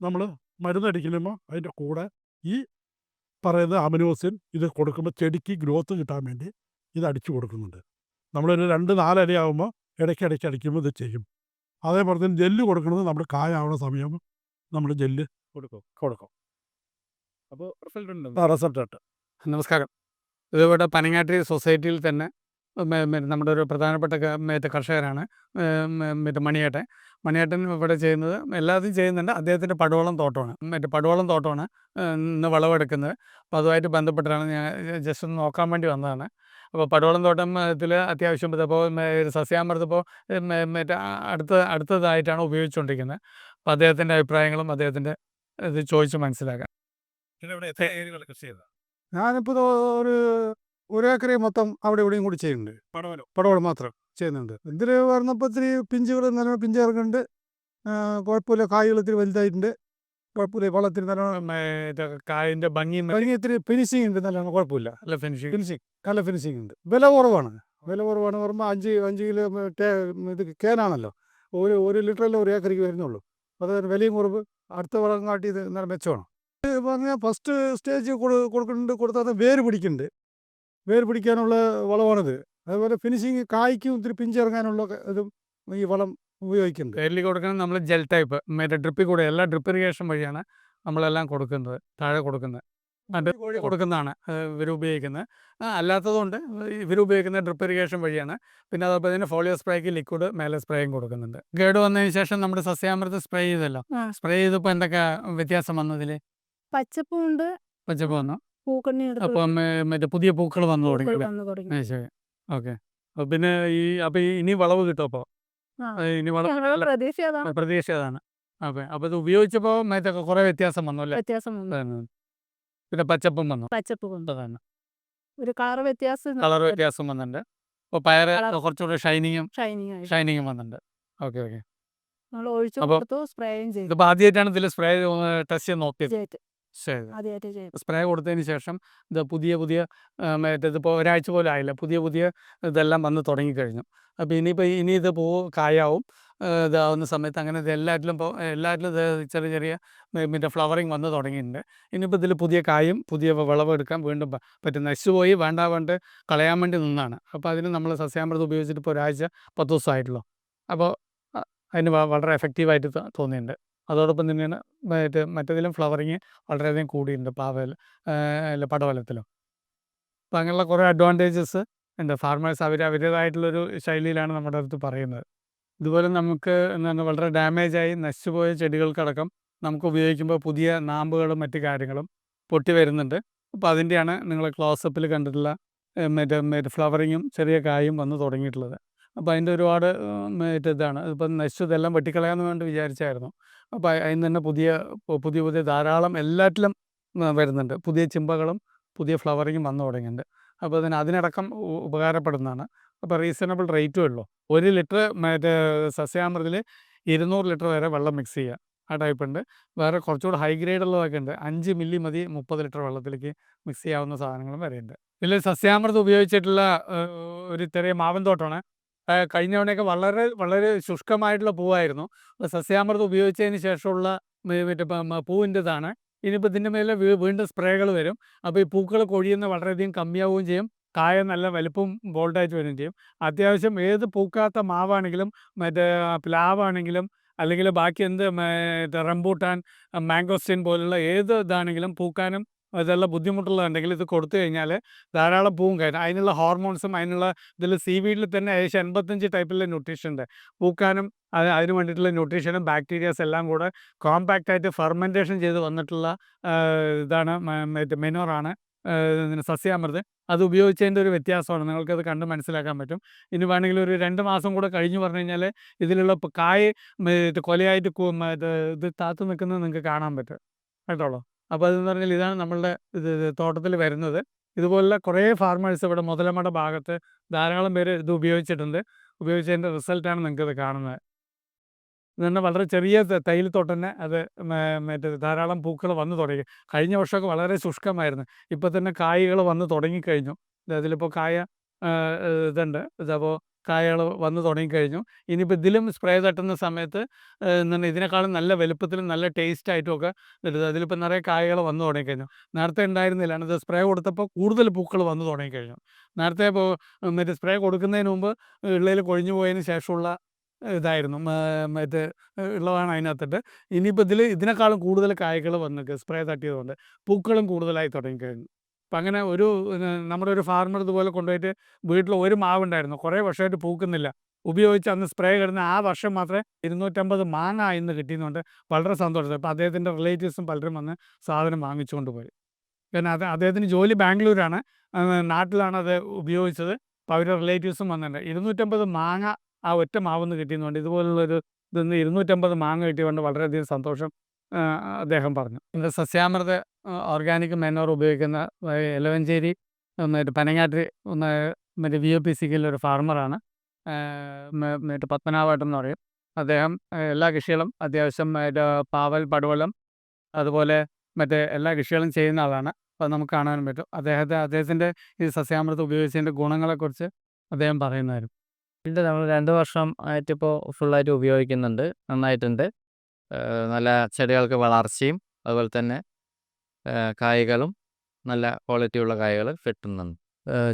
നമ്മൾ മരുന്നടിക്കുമ്പോൾ അതിന്റെ കൂടെ ഈ പറയുന്ന അമിനോസിൻ ഇത് കൊടുക്കുമ്പോൾ ചെടിക്ക് ഗ്രോത്ത് കിട്ടാൻ വേണ്ടി ഇത് അടിച്ചു കൊടുക്കുന്നുണ്ട്. നമ്മളൊരു രണ്ട് നാലരയാകുമ്പോൾ ഇടയ്ക്ക് അടിക്കുമ്പോൾ ഇത് ചെയ്യും. അതേപോലെ തന്നെ ജെല്ല് കൊടുക്കുന്നത് നമ്മൾ കായാവുന്ന സമയം നമ്മൾ ജെല്ല് കൊടുക്കും. കൊടുക്കും. അപ്പോൾ റിസൾട്ട് ഉണ്ട്? റിസൾട്ട് നമസ്കാരം. ഇതിവിടെ പനങ്ങാട്ടി സൊസൈറ്റിയിൽ തന്നെ നമ്മുടെ ഒരു പ്രധാനപ്പെട്ട മറ്റേ കർഷകരാണ്. മറ്റേ മണിയേട്ടൻ. മണിയേട്ടൻ ഇവിടെ ചെയ്യുന്നത് എല്ലാതും ചെയ്യുന്നുണ്ട്. അദ്ദേഹത്തിന്റെ പടുവളം തോട്ടമാണ്. മറ്റേ പടുവളം തോട്ടമാണ് ഇന്ന് വിളവെടുക്കുന്നത്. അപ്പോൾ അതുമായിട്ട് ബന്ധപ്പെട്ടാണ് ഞാൻ ജസ്റ്റ് ഒന്ന് നോക്കാൻ വേണ്ടി വന്നതാണ്. അപ്പോൾ പടുവളം തോട്ടത്തിൽ അത്യാവശ്യം ഇപ്പോൾ സസ്യാമൃതപ്പോൾ മറ്റേ അടുത്ത അടുത്തതായിട്ടാണ് ഉപയോഗിച്ചുകൊണ്ടിരിക്കുന്നത്. അപ്പോൾ അദ്ദേഹത്തിന്റെ അഭിപ്രായങ്ങളും അദ്ദേഹത്തിന്റെ ഇത് ചോദിച്ച് മനസ്സിലാക്കാം. ഞാനിപ്പോൾ ഒരു ഒരു ഏക്കറി മൊത്തം അവിടെ ഇവിടെയും കൂടി ചെയ്യുന്നുണ്ട്. പടവലം. മാത്രം ചെയ്യുന്നുണ്ട്. ഇതിൽ പറഞ്ഞപ്പോൾ ഇത്തിരി പിഞ്ചുകൾ നല്ല പിഞ്ച് ഇറങ്ങുന്നുണ്ട് കുഴപ്പമില്ല. കായ്കൾ ഇത്തിരി വലുതായിട്ടുണ്ട്. കുഴപ്പമില്ല. വളത്തിന് നല്ല കായന്റെ ഭംഗി ഭംഗി ഇത്തിരി ഫിനിഷിംഗ് ഉണ്ട്. നല്ലോണം കുഴപ്പമില്ല. നല്ല ഫിനിഷിംഗ് ഫിനിഷിംഗ് നല്ല ഫിനിഷിംഗ് ഉണ്ട്. വില കുറവാണ്. വില കുറവാണ് പറയുമ്പോൾ അഞ്ച് അഞ്ച് കിലോ ഇത് കേനാണല്ലോ. ഒരു ഒരു ലിറ്ററല്ലേ ഒരു ഏക്കറിക്ക് വരുന്നുള്ളൂ. അത് വിലയും കുറവ്. അടുത്ത വളം കാട്ടി ഇത് നല്ല മെച്ചമാണ്. പറഞ്ഞാൽ ഫസ്റ്റ് സ്റ്റേജ് കൊടുക്കുന്നുണ്ട്. കൊടുത്താൽ വേര് പിടിക്കുന്നുണ്ട്. വേര് പിടിക്കാനുള്ള വളമാണിത്. അതുപോലെ ഫിനിഷിങ് കായ്ക്കും ഇത്തിരി പിഞ്ചിറങ്ങാനുള്ള ഇതും ഈ വളം ഉപയോഗിക്കുന്നുണ്ട്. വേരിൽ കൊടുക്കുന്നത് നമ്മൾ ജെൽ ടൈപ്പ് മറ്റേ ഡ്രിപ്പിൽ കൂടെ എല്ലാ ഡ്രിപ്പ് ഇറിഗേഷൻ വഴിയാണ് നമ്മളെല്ലാം കൊടുക്കുന്നത് താഴെ കൊടുക്കുന്നത്. അത് കൊടുക്കുന്നതാണ് ഇവരുപയോഗിക്കുന്നത് അല്ലാത്തതുകൊണ്ട് ഇവർ ഉപയോഗിക്കുന്ന ഡ്രിപ്പ് ഇറിഗേഷൻ വഴിയാണ്. പിന്നെ അതോടൊപ്പം തന്നെ ഫോളിയോ സ്പ്രേക്ക് ലിക്വിഡ് മേലെ സ്പ്രേയും കൊടുക്കുന്നുണ്ട്. കേട് വന്നതിന് ശേഷം നമ്മുടെ സസ്യാമൃതം സ്പ്രേ ചെയ്തല്ലോ. സ്പ്രേ ചെയ്തപ്പോൾ എന്തൊക്കെ വ്യത്യാസം വന്നതിൽ പച്ചപ്പുണ്ട് പച്ചപ്പ് വന്നു? പൂക്കണ്ണി എടുത്ത് അപ്പം ഏ, മറ്റേ പുതിയ പൂക്കൾ വന്നു തുടങ്ങി പൂക്കൾ അല്ലേ? വന്നു തുടങ്ങി. ആ, ശരി. ഓക്കെ. പിന്നെ ഈ അപ്പോൾ ഇനി വളവ് കിട്ടും അപ്പോൾ ആ. ഇനി വളവ് ഞങ്ങളുടെ അല്ല, പ്രതീക്ഷ അതാണ്. പ്രതീക്ഷ അതാണ്. അതെ അപ്പോൾ ഇത് ഉപയോഗിച്ചപ്പോൾ മറ്റൊക്കെ കുറെ വ്യത്യാസം വന്നു അല്ലേ? വ്യത്യാസം വന്നു. അതാണ്. പിന്നെ പച്ചപ്പും വന്നു. പച്ചപ്പ് കൊണ്ട് അതാണ്. ഒരു കളർ വ്യത്യാസം കളർ വ്യത്യാസം വന്നിട്ടുണ്ട്. അപ്പോൾ പയറ് Colour- കുറച്ചുകൂടി ഷൈനിങ്ങും ഷൈനിങ് ആയി. ഷൈനിങ്ങും വന്നിട്ടുണ്ട്. Okay okay. നമ്മൾ ഒഴിച്ചു അപ്പൊ- കൊടുത്തു സ്പ്രേയും ചെയ്തു. ഇതിപ്പോൾ ആദ്യമായിട്ടാണ് ഇതിൽ സ്പ്രേ ടെസ്റ്റ് ചെയ്ത് നോക്കിയത്. സ്പ്രേ കൊടുത്തതിന് ശേഷം ഇത് പുതിയ പുതിയ ആ, മറ്റേ ഇതിപ്പോൾ ഒരാഴ്ച പോലും ആയില്ല. പുതിയ പുതിയ ഇതെല്ലാം വന്ന് തുടങ്ങിക്കഴിഞ്ഞു. അപ്പോൾ ഇനിയിപ്പോൾ ഇനി ഇത് പൂ കായാവും. ഇതാവുന്ന സമയത്ത് അങ്ങനെ ഇത് എല്ലാറ്റിലും ഇപ്പോൾ എല്ലാറ്റിലും ചെറിയ ചെറിയ പിന്നെ ഫ്ലവറിങ് വന്ന് തുടങ്ങിയിട്ടുണ്ട്. ഇനിയിപ്പോൾ ഇതിൽ പുതിയ കായും പുതിയ വിളവെടുക്കാൻ വീണ്ടും പറ്റും. നശിച്ചു പോയി വേണ്ട വേണ്ട കളയാൻ വേണ്ടി നിന്നാണ്. അപ്പോൾ അതിന് നമ്മൾ സസ്യാമൃതം ഉപയോഗിച്ചിട്ട് ഇപ്പോൾ ഒരാഴ്ച പത്ത് ദിവസമായിട്ടുള്ളൂ. അപ്പോൾ അതിന് വളരെ എഫക്റ്റീവായിട്ട് തോന്നിയിട്ടുണ്ട്. അതോടൊപ്പം തന്നെയാണ് മറ്റേ മറ്റേതിലും ഫ്ലവറിങ് വളരെയധികം കൂടിയിട്ടുണ്ട് പാവൽ അല്ല പടവലത്തിലും. അപ്പം അങ്ങനെയുള്ള കുറേ അഡ്വാന്റേജസ് ഉണ്ട്. ഫാർമേഴ്സ് അവർ അവരുടേതായിട്ടുള്ളൊരു ശൈലിയിലാണ് നമ്മുടെ അടുത്ത് പറയുന്നത്. ഇതുപോലെ നമുക്ക് എന്താണ് വളരെ ഡാമേജായി നശിച്ചുപോയ ചെടികൾക്കടക്കം നമുക്ക് ഉപയോഗിക്കുമ്പോൾ പുതിയ നാമ്പുകളും മറ്റു കാര്യങ്ങളും പൊട്ടി വരുന്നുണ്ട്. അപ്പോൾ അതിന്റെയാണ് നിങ്ങൾ ക്ലോസപ്പിൽ കണ്ടിട്ടുള്ള മറ്റേ മറ്റേ ഫ്ലവറിങ്ങും ചെറിയ കായും വന്ന് തുടങ്ങിയിട്ടുള്ളത്. അപ്പോൾ അതിന്റെ ഒരുപാട് ഇതാണ്. ഇപ്പം നശിച്ചതെല്ലാം വെട്ടിക്കളയാമെന്ന് വേണ്ടി വിചാരിച്ചായിരുന്നു. അപ്പോൾ അതിന് തന്നെ പുതിയ പുതിയ പുതിയ ധാരാളം എല്ലാറ്റിലും വരുന്നുണ്ട്. പുതിയ ചിമ്പകളും പുതിയ ഫ്ലവറിങ്ങും വന്നു തുടങ്ങിയിട്ടുണ്ട്. അപ്പോൾ അതിന് അതിനടക്കം ഉപകാരപ്പെടുന്നതാണ്. അപ്പോൾ റീസണബിൾ റേറ്റും ഉള്ളൂ. ഒരു ലിറ്റർ മറ്റേ സസ്യാമൃതിൽ ഇരുന്നൂറ് ലിറ്റർ വരെ വെള്ളം മിക്സ് ചെയ്യുക ആ ടൈപ്പ് ഉണ്ട് വേറെ കുറച്ചുകൂടെ ഹൈ ഗ്രേഡ് ഉള്ളതൊക്കെ ഉണ്ട്. അഞ്ച് മില്ലി മതി മുപ്പത് ലിറ്റർ വെള്ളത്തിലേക്ക് മിക്സ് ചെയ്യാവുന്ന സാധനങ്ങളും വരെയുണ്ട്. ഇതിൽ സസ്യാമൃതം ഉപയോഗിച്ചിട്ടുള്ള ഒരു ചെറിയ മാവൻ തോട്ടമാണ് കഴിഞ്ഞ തവണയൊക്കെ വളരെ വളരെ ശുഷ്കമായിട്ടുള്ള പൂവായിരുന്നു. സസ്യാമൃതം ഉപയോഗിച്ചതിന് ശേഷമുള്ള മറ്റേ പൂവിന്റെതാണ്. ഇനിയിപ്പോൾ ഇതിന്റെ മേലെ വീണ്ടും സ്പ്രേകൾ വരും. അപ്പോൾ ഈ പൂക്കൾ കൊഴിയുന്ന വളരെയധികം കമ്മിയാവുകയും ചെയ്യും. കായ നല്ല വലുപ്പം ബോൾഡായിട്ട് വരികയും ചെയ്യും. അത്യാവശ്യം ഏത് പൂക്കാത്ത മാവാണെങ്കിലും മറ്റേ പ്ലാവാണെങ്കിലും അല്ലെങ്കിൽ ബാക്കി എന്ത് റംബൂട്ടാൻ മാംഗോസ്റ്റീൻ പോലുള്ള ഏത് ഇതാണെങ്കിലും പൂക്കാനും ഇതെല്ലാം ബുദ്ധിമുട്ടുള്ളതുണ്ടെങ്കിൽ ഇത് കൊടുത്തു കഴിഞ്ഞാൽ ധാരാളം പൂവും കയറ്റും അതിനുള്ള ഹോർമോൺസും അതിനുള്ള ഇതിൽ സീ വീഡിൽ തന്നെ ഏകദേശം എൺപത്തഞ്ച് ടൈപ്പിലെ ന്യൂട്രീഷൻ ഉണ്ട്. പൂക്കാനും അത് അതിന് വേണ്ടിയിട്ടുള്ള ന്യൂട്രീഷനും ബാക്ടീരിയാസ് എല്ലാം കൂടെ കോമ്പാക്റ്റ് ആയിട്ട് ഫെർമെന്റേഷൻ ചെയ്ത് വന്നിട്ടുള്ള ഇതാണ് മറ്റേ മെനോറാണ് സസ്യാമൃത്. അത് ഉപയോഗിച്ചതിന്റെ ഒരു വ്യത്യാസമാണ്. നിങ്ങൾക്കത് കണ്ട് മനസ്സിലാക്കാൻ പറ്റും. ഇനി വേണമെങ്കിൽ ഒരു രണ്ട് മാസം കൂടെ കഴിഞ്ഞ് പറഞ്ഞു കഴിഞ്ഞാൽ ഇതിലുള്ള കായ് കൊലയായിട്ട് ഇത് താത്തു നിൽക്കുന്നത് നിങ്ങൾക്ക് കാണാൻ പറ്റും. കേട്ടോളൂ. അപ്പോൾ അതെന്ന് പറഞ്ഞാൽ ഇതാണ് നമ്മളുടെ ഇത് തോട്ടത്തിൽ വരുന്നത്. ഇതുപോലുള്ള കുറേ ഫാർമേഴ്സ് ഇവിടെ മുതലമട ഭാഗത്ത് ധാരാളം പേര് ഇത് ഉപയോഗിച്ചിട്ടുണ്ട്. ഉപയോഗിച്ചതിന്റെ റിസൾട്ടാണ് ഇത് കാണുന്നത്. ഇതന്നെ വളരെ ചെറിയ തൈലത്തോട്ട് തന്നെ അത് മറ്റേ ധാരാളം പൂക്കൾ വന്നു തുടങ്ങി. കഴിഞ്ഞ വർഷമൊക്കെ വളരെ ശുഷ്കമായിരുന്നു. ഇപ്പോൾ തന്നെ കായ്കൾ വന്ന് തുടങ്ങിക്കഴിഞ്ഞു. അതിലിപ്പോൾ കായ ഇതുണ്ട്. ഇതപ്പോൾ കായകൾ വന്ന് തുടങ്ങിക്കഴിഞ്ഞു. ഇനിയിപ്പോൾ ഇതിലും സ്പ്രേ തട്ടുന്ന സമയത്ത് എന്താണ് ഇതിനേക്കാളും നല്ല വലുപ്പത്തിലും നല്ല ടേസ്റ്റ് ആയിട്ടും ഒക്കെ എടുത്തത് അതിലിപ്പോൾ നിറയെ കായകൾ വന്ന് തുടങ്ങിക്കഴിഞ്ഞു. നേരത്തെ ഉണ്ടായിരുന്നില്ല. ഇത് സ്പ്രേ കൊടുത്തപ്പോൾ കൂടുതൽ പൂക്കൾ വന്ന് തുടങ്ങിക്കഴിഞ്ഞു. നേരത്തെ ഇപ്പോൾ മറ്റേ സ്പ്രേ കൊടുക്കുന്നതിന് മുമ്പ് ഇള്ളയിൽ കൊഴിഞ്ഞു പോയതിന് ശേഷമുള്ള ഇതായിരുന്നു. മറ്റേ ഉള്ളതാണ് അതിനകത്തിട്ട്. ഇനിയിപ്പോൾ ഇതിൽ ഇതിനേക്കാളും കൂടുതൽ കായകൾ വന്നിട്ട് സ്പ്രേ തട്ടിയതുകൊണ്ട് പൂക്കളും കൂടുതലായി തുടങ്ങിക്കഴിഞ്ഞു. അപ്പം അങ്ങനെ ഒരു നമ്മുടെ ഒരു ഫാർമർ ഇതുപോലെ കൊണ്ടുപോയിട്ട് വീട്ടിൽ ഒരു മാവുണ്ടായിരുന്നു. കുറേ വർഷമായിട്ട് പൂക്കുന്നില്ല. ഉപയോഗിച്ച് അന്ന് സ്പ്രേ കിടന്ന ആ വർഷം മാത്രമേ ഇരുന്നൂറ്റമ്പത് മാങ്ങ ഇന്ന് കിട്ടിയെന്നുണ്ട്. വളരെ സന്തോഷം അപ്പോൾ അദ്ദേഹത്തിന്റെ റിലേറ്റീവ്സും പലരും വന്ന് സാധനം വാങ്ങിച്ചുകൊണ്ട് പോയി. പിന്നെ അത് അദ്ദേഹത്തിന് ജോലി ബാംഗ്ലൂരാണ്. നാട്ടിലാണ് അത് ഉപയോഗിച്ചത്. അപ്പോൾ അവരുടെ റിലേറ്റീവ്സും വന്നിട്ടുണ്ട്. ഇരുന്നൂറ്റമ്പത് മാങ്ങ ആ ഒറ്റ മാവെന്ന് കിട്ടിയെന്നുണ്ട്. ഇതുപോലുള്ളൊരു നിന്ന് ഇരുന്നൂറ്റമ്പത് മാങ്ങ കിട്ടിയതുകൊണ്ട് വളരെയധികം സന്തോഷം അദ്ദേഹം പറഞ്ഞു. സസ്യാമൃത ഓർഗാനിക് മെനോർ ഉപയോഗിക്കുന്ന എലവഞ്ചേരി മറ്റേ പനങ്ങാട്ട് ഒന്ന് മറ്റേ വി ഒ പി സിക്കിലെ ഒരു ഫാർമറാണ് മറ്റേ പത്മനാഭേട്ടൻ എന്ന് പറയും. അദ്ദേഹം എല്ലാ കൃഷികളും അത്യാവശ്യം മറ്റേ പാവൽ പടുവലം അതുപോലെ മറ്റേ എല്ലാ കൃഷികളും ചെയ്യുന്ന ആളാണ്. അപ്പോൾ നമുക്ക് കാണാനും പറ്റും. അദ്ദേഹത്തെ അദ്ദേഹത്തിന്റെ ഈ സസ്യാമൃതം ഉപയോഗിച്ചതിന്റെ ഗുണങ്ങളെക്കുറിച്ച് അദ്ദേഹം പറയുന്നതായിരുന്നു ഇത് നമ്മൾ രണ്ട് വർഷം ആയിട്ടിപ്പോൾ ഫുള്ളായിട്ട് ഉപയോഗിക്കുന്നുണ്ട്. നന്നായിട്ടുണ്ട്. നല്ല ചെടികൾക്ക് വളർച്ചയും അതുപോലെ തന്നെ കായ്കളും നല്ല ക്വാളിറ്റി ഉള്ള കായ്കൾ കിട്ടുന്നുണ്ട്.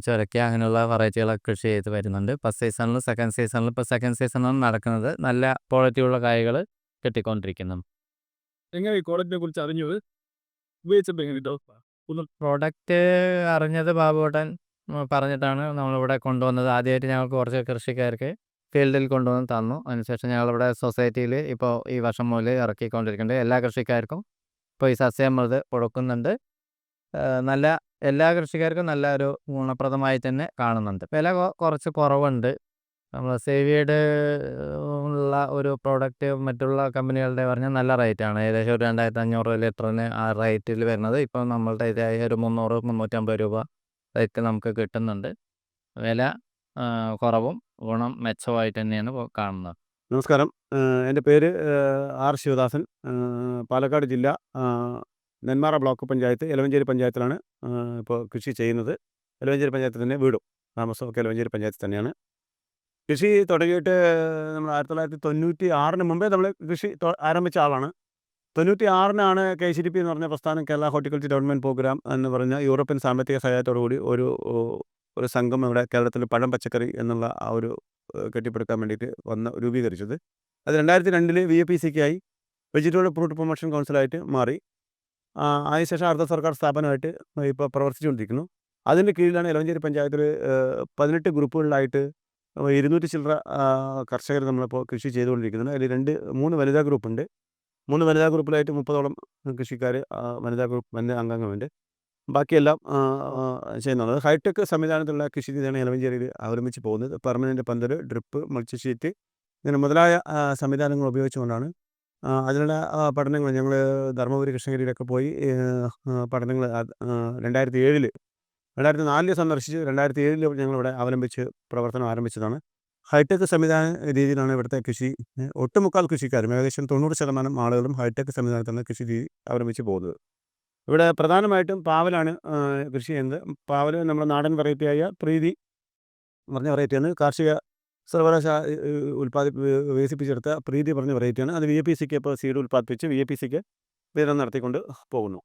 ചുരക്ക അങ്ങനെയുള്ള വെറൈറ്റികളൊക്കെ കൃഷി ചെയ്ത് വരുന്നുണ്ട്. ഫസ്റ്റ് സീസണിലും സെക്കൻഡ് സീസണിലും ഇപ്പോൾ സെക്കൻഡ് സീസണാണ് നടക്കുന്നത്. നല്ല ക്വാളിറ്റി ഉള്ള കായ്കൾ കിട്ടിക്കൊണ്ടിരിക്കുന്നു എങ്ങനെ ഈ ക്വാളിറ്റിനെ കുറിച്ച് അറിഞ്ഞത്? പ്രോഡക്റ്റ് അറിഞ്ഞത് ബാബുട്ടൻ പറഞ്ഞിട്ടാണ് നമ്മളിവിടെ കൊണ്ടുവന്നത്. ആദ്യമായിട്ട് ഞങ്ങൾക്ക് കുറച്ച് കൃഷിക്കാർക്ക് ഫീൽഡിൽ കൊണ്ടുവന്ന് തന്നു. അതിനുശേഷം ഞങ്ങളിവിടെ സൊസൈറ്റിയിൽ ഇപ്പോൾ ഈ വർഷം മുതൽ ഇറക്കിക്കൊണ്ടിരിക്കുന്നുണ്ട്. എല്ലാ കൃഷിക്കാർക്കും ഇപ്പോൾ ഈ സസ്യമൃത് കൊടുക്കുന്നുണ്ട്. നല്ല എല്ലാ കൃഷിക്കാർക്കും നല്ല ഒരു ഗുണപ്രദമായി തന്നെ കാണുന്നുണ്ട്. വില കുറച്ച് കുറവുണ്ട്. നമ്മൾ സേവിയഡ് ഉള്ള ഒരു പ്രോഡക്റ്റ് മറ്റുള്ള കമ്പനികളുടെ പറഞ്ഞാൽ നല്ല റേറ്റാണ്. ഏകദേശം ഒരു രണ്ടായിരത്തി അഞ്ഞൂറ് ലിറ്ററിന് ആ റേറ്റിൽ വരുന്നത്. ഇപ്പോൾ നമ്മളുടെ ഇതായ ഒരു മുന്നൂറ് മുന്നൂറ്റമ്പത് രൂപ റേറ്റ് നമുക്ക് കിട്ടുന്നുണ്ട്. വില കുറവും ഗുണം മെച്ചമായിട്ട് തന്നെയാണ് കാണുന്നത്. നമസ്കാരം. എന്റെ പേര് ആർ. ശിവദാസൻ. പാലക്കാട് ജില്ല നെന്മാറ ബ്ലോക്ക് പഞ്ചായത്ത് എലവഞ്ചേരി പഞ്ചായത്തിലാണ് ഇപ്പോൾ കൃഷി ചെയ്യുന്നത്. എലവഞ്ചേരി പഞ്ചായത്തിൽ തന്നെ വീടും. താമസമൊക്കെ എലവഞ്ചേരി പഞ്ചായത്തിൽ തന്നെയാണ്. കൃഷി തുടങ്ങിയിട്ട് നമ്മൾ ആയിരത്തി തൊള്ളായിരത്തി തൊണ്ണൂറ്റി ആറിന് മുമ്പേ നമ്മൾ കൃഷി ആരംഭിച്ച ആളാണ്. തൊണ്ണൂറ്റി ആറിനാണ് കെ സി ഡി പി എന്ന് പറഞ്ഞ പ്രസ്ഥാനം കേരള ഹോർട്ടിക്കൾച്ചർ ഡെവലപ്മെന്റ് പ്രോഗ്രാം എന്ന് പറഞ്ഞ യൂറോപ്യൻ സാമ്പത്തിക സഹായത്തോടു കൂടി ഒരു ഒരു സംഘം ഇവിടെ കേരളത്തിൽ പഴം പച്ചക്കറി എന്നുള്ള ആ ഒരു കെട്ടിപ്പടുക്കാൻ വേണ്ടിയിട്ട് വന്ന് രൂപീകരിച്ചത്. അത് രണ്ടായിരത്തി രണ്ടിൽ വി എ പി സിക്കായി വെജിറ്റബിൾ ഫ്രൂട്ട് പ്രൊമോഷൻ കൗൺസിലായിട്ട് മാറി. അതിനുശേഷം അർദ്ധ സർക്കാർ സ്ഥാപനമായിട്ട് ഇപ്പോൾ പ്രവർത്തിച്ചുകൊണ്ടിരിക്കുന്നു. അതിന്റെ കീഴിലാണ് എലവഞ്ചേരി പഞ്ചായത്തിൽ പതിനെട്ട് ഗ്രൂപ്പുകളിലായിട്ട് ഇരുന്നൂറ്റി ചില്ലറ കർഷകർ നമ്മളിപ്പോൾ കൃഷി ചെയ്തുകൊണ്ടിരിക്കുന്നുണ്ട്. അതിൽ രണ്ട് മൂന്ന് വനിതാ ഗ്രൂപ്പുണ്ട്. മൂന്ന് വനിതാ ഗ്രൂപ്പിലായിട്ട് മുപ്പതോളം കൃഷിക്കാർ വനിതാ ഗ്രൂപ്പ് വനിതാ അംഗങ്ങളുണ്ട്. ബാക്കിയെല്ലാം അത് ഹൈടെക് സംവിധാനത്തിലുള്ള കൃഷി രീതിയാണ് എലവഞ്ചേരിയിൽ അവലംബിച്ച് പോകുന്നത്. പെർമനന്റ് പന്തൽ ഡ്രിപ്പ് മൾച്ച് ഷീറ്റ് ഇങ്ങനെ മുതലായ സംവിധാനങ്ങൾ ഉപയോഗിച്ചുകൊണ്ടാണ്. അതിനുള്ള പഠനങ്ങൾ ഞങ്ങൾ ധർമ്മപുരി കൃഷ്ണഗിരിയിലൊക്കെ പോയി പഠനങ്ങൾ രണ്ടായിരത്തി ഏഴിൽ രണ്ടായിരത്തി നാലിൽ സന്ദർശിച്ച് രണ്ടായിരത്തി ഏഴിൽ ഞങ്ങളിവിടെ അവലംബിച്ച് പ്രവർത്തനം ആരംഭിച്ചതാണ്. ഹൈടെക് സംവിധാന രീതിയിലാണ് ഇവിടുത്തെ കൃഷി ഒട്ടുമുക്കാൽ കൃഷിക്കാരും ഏകദേശം തൊണ്ണൂറ് ശതമാനം ആളുകളും ഹൈടെക് സംവിധാനത്തിലാണ് കൃഷി രീതി അവലംബിച്ച് പോകുന്നത്. ഇവിടെ പ്രധാനമായിട്ടും പാവലാണ് കൃഷി ചെയ്യുന്നത്. പാവൽ നമ്മുടെ നാടൻ വെറൈറ്റിയായ പ്രീതി എന്ന് പറഞ്ഞ വെറൈറ്റിയാണ് കാർഷിക സർവകലാശാല ഉൽപ്പാദി വികസിപ്പിച്ചെടുത്ത പ്രീതി പറഞ്ഞ വെറൈറ്റിയാണ് അത് വി എ പി സിക്ക് ഇപ്പോൾ സീഡ് ഉൽപ്പാദിപ്പിച്ച് വി എ പി സിക്ക് വിതരണം നടത്തിക്കൊണ്ട് പോകുന്നു.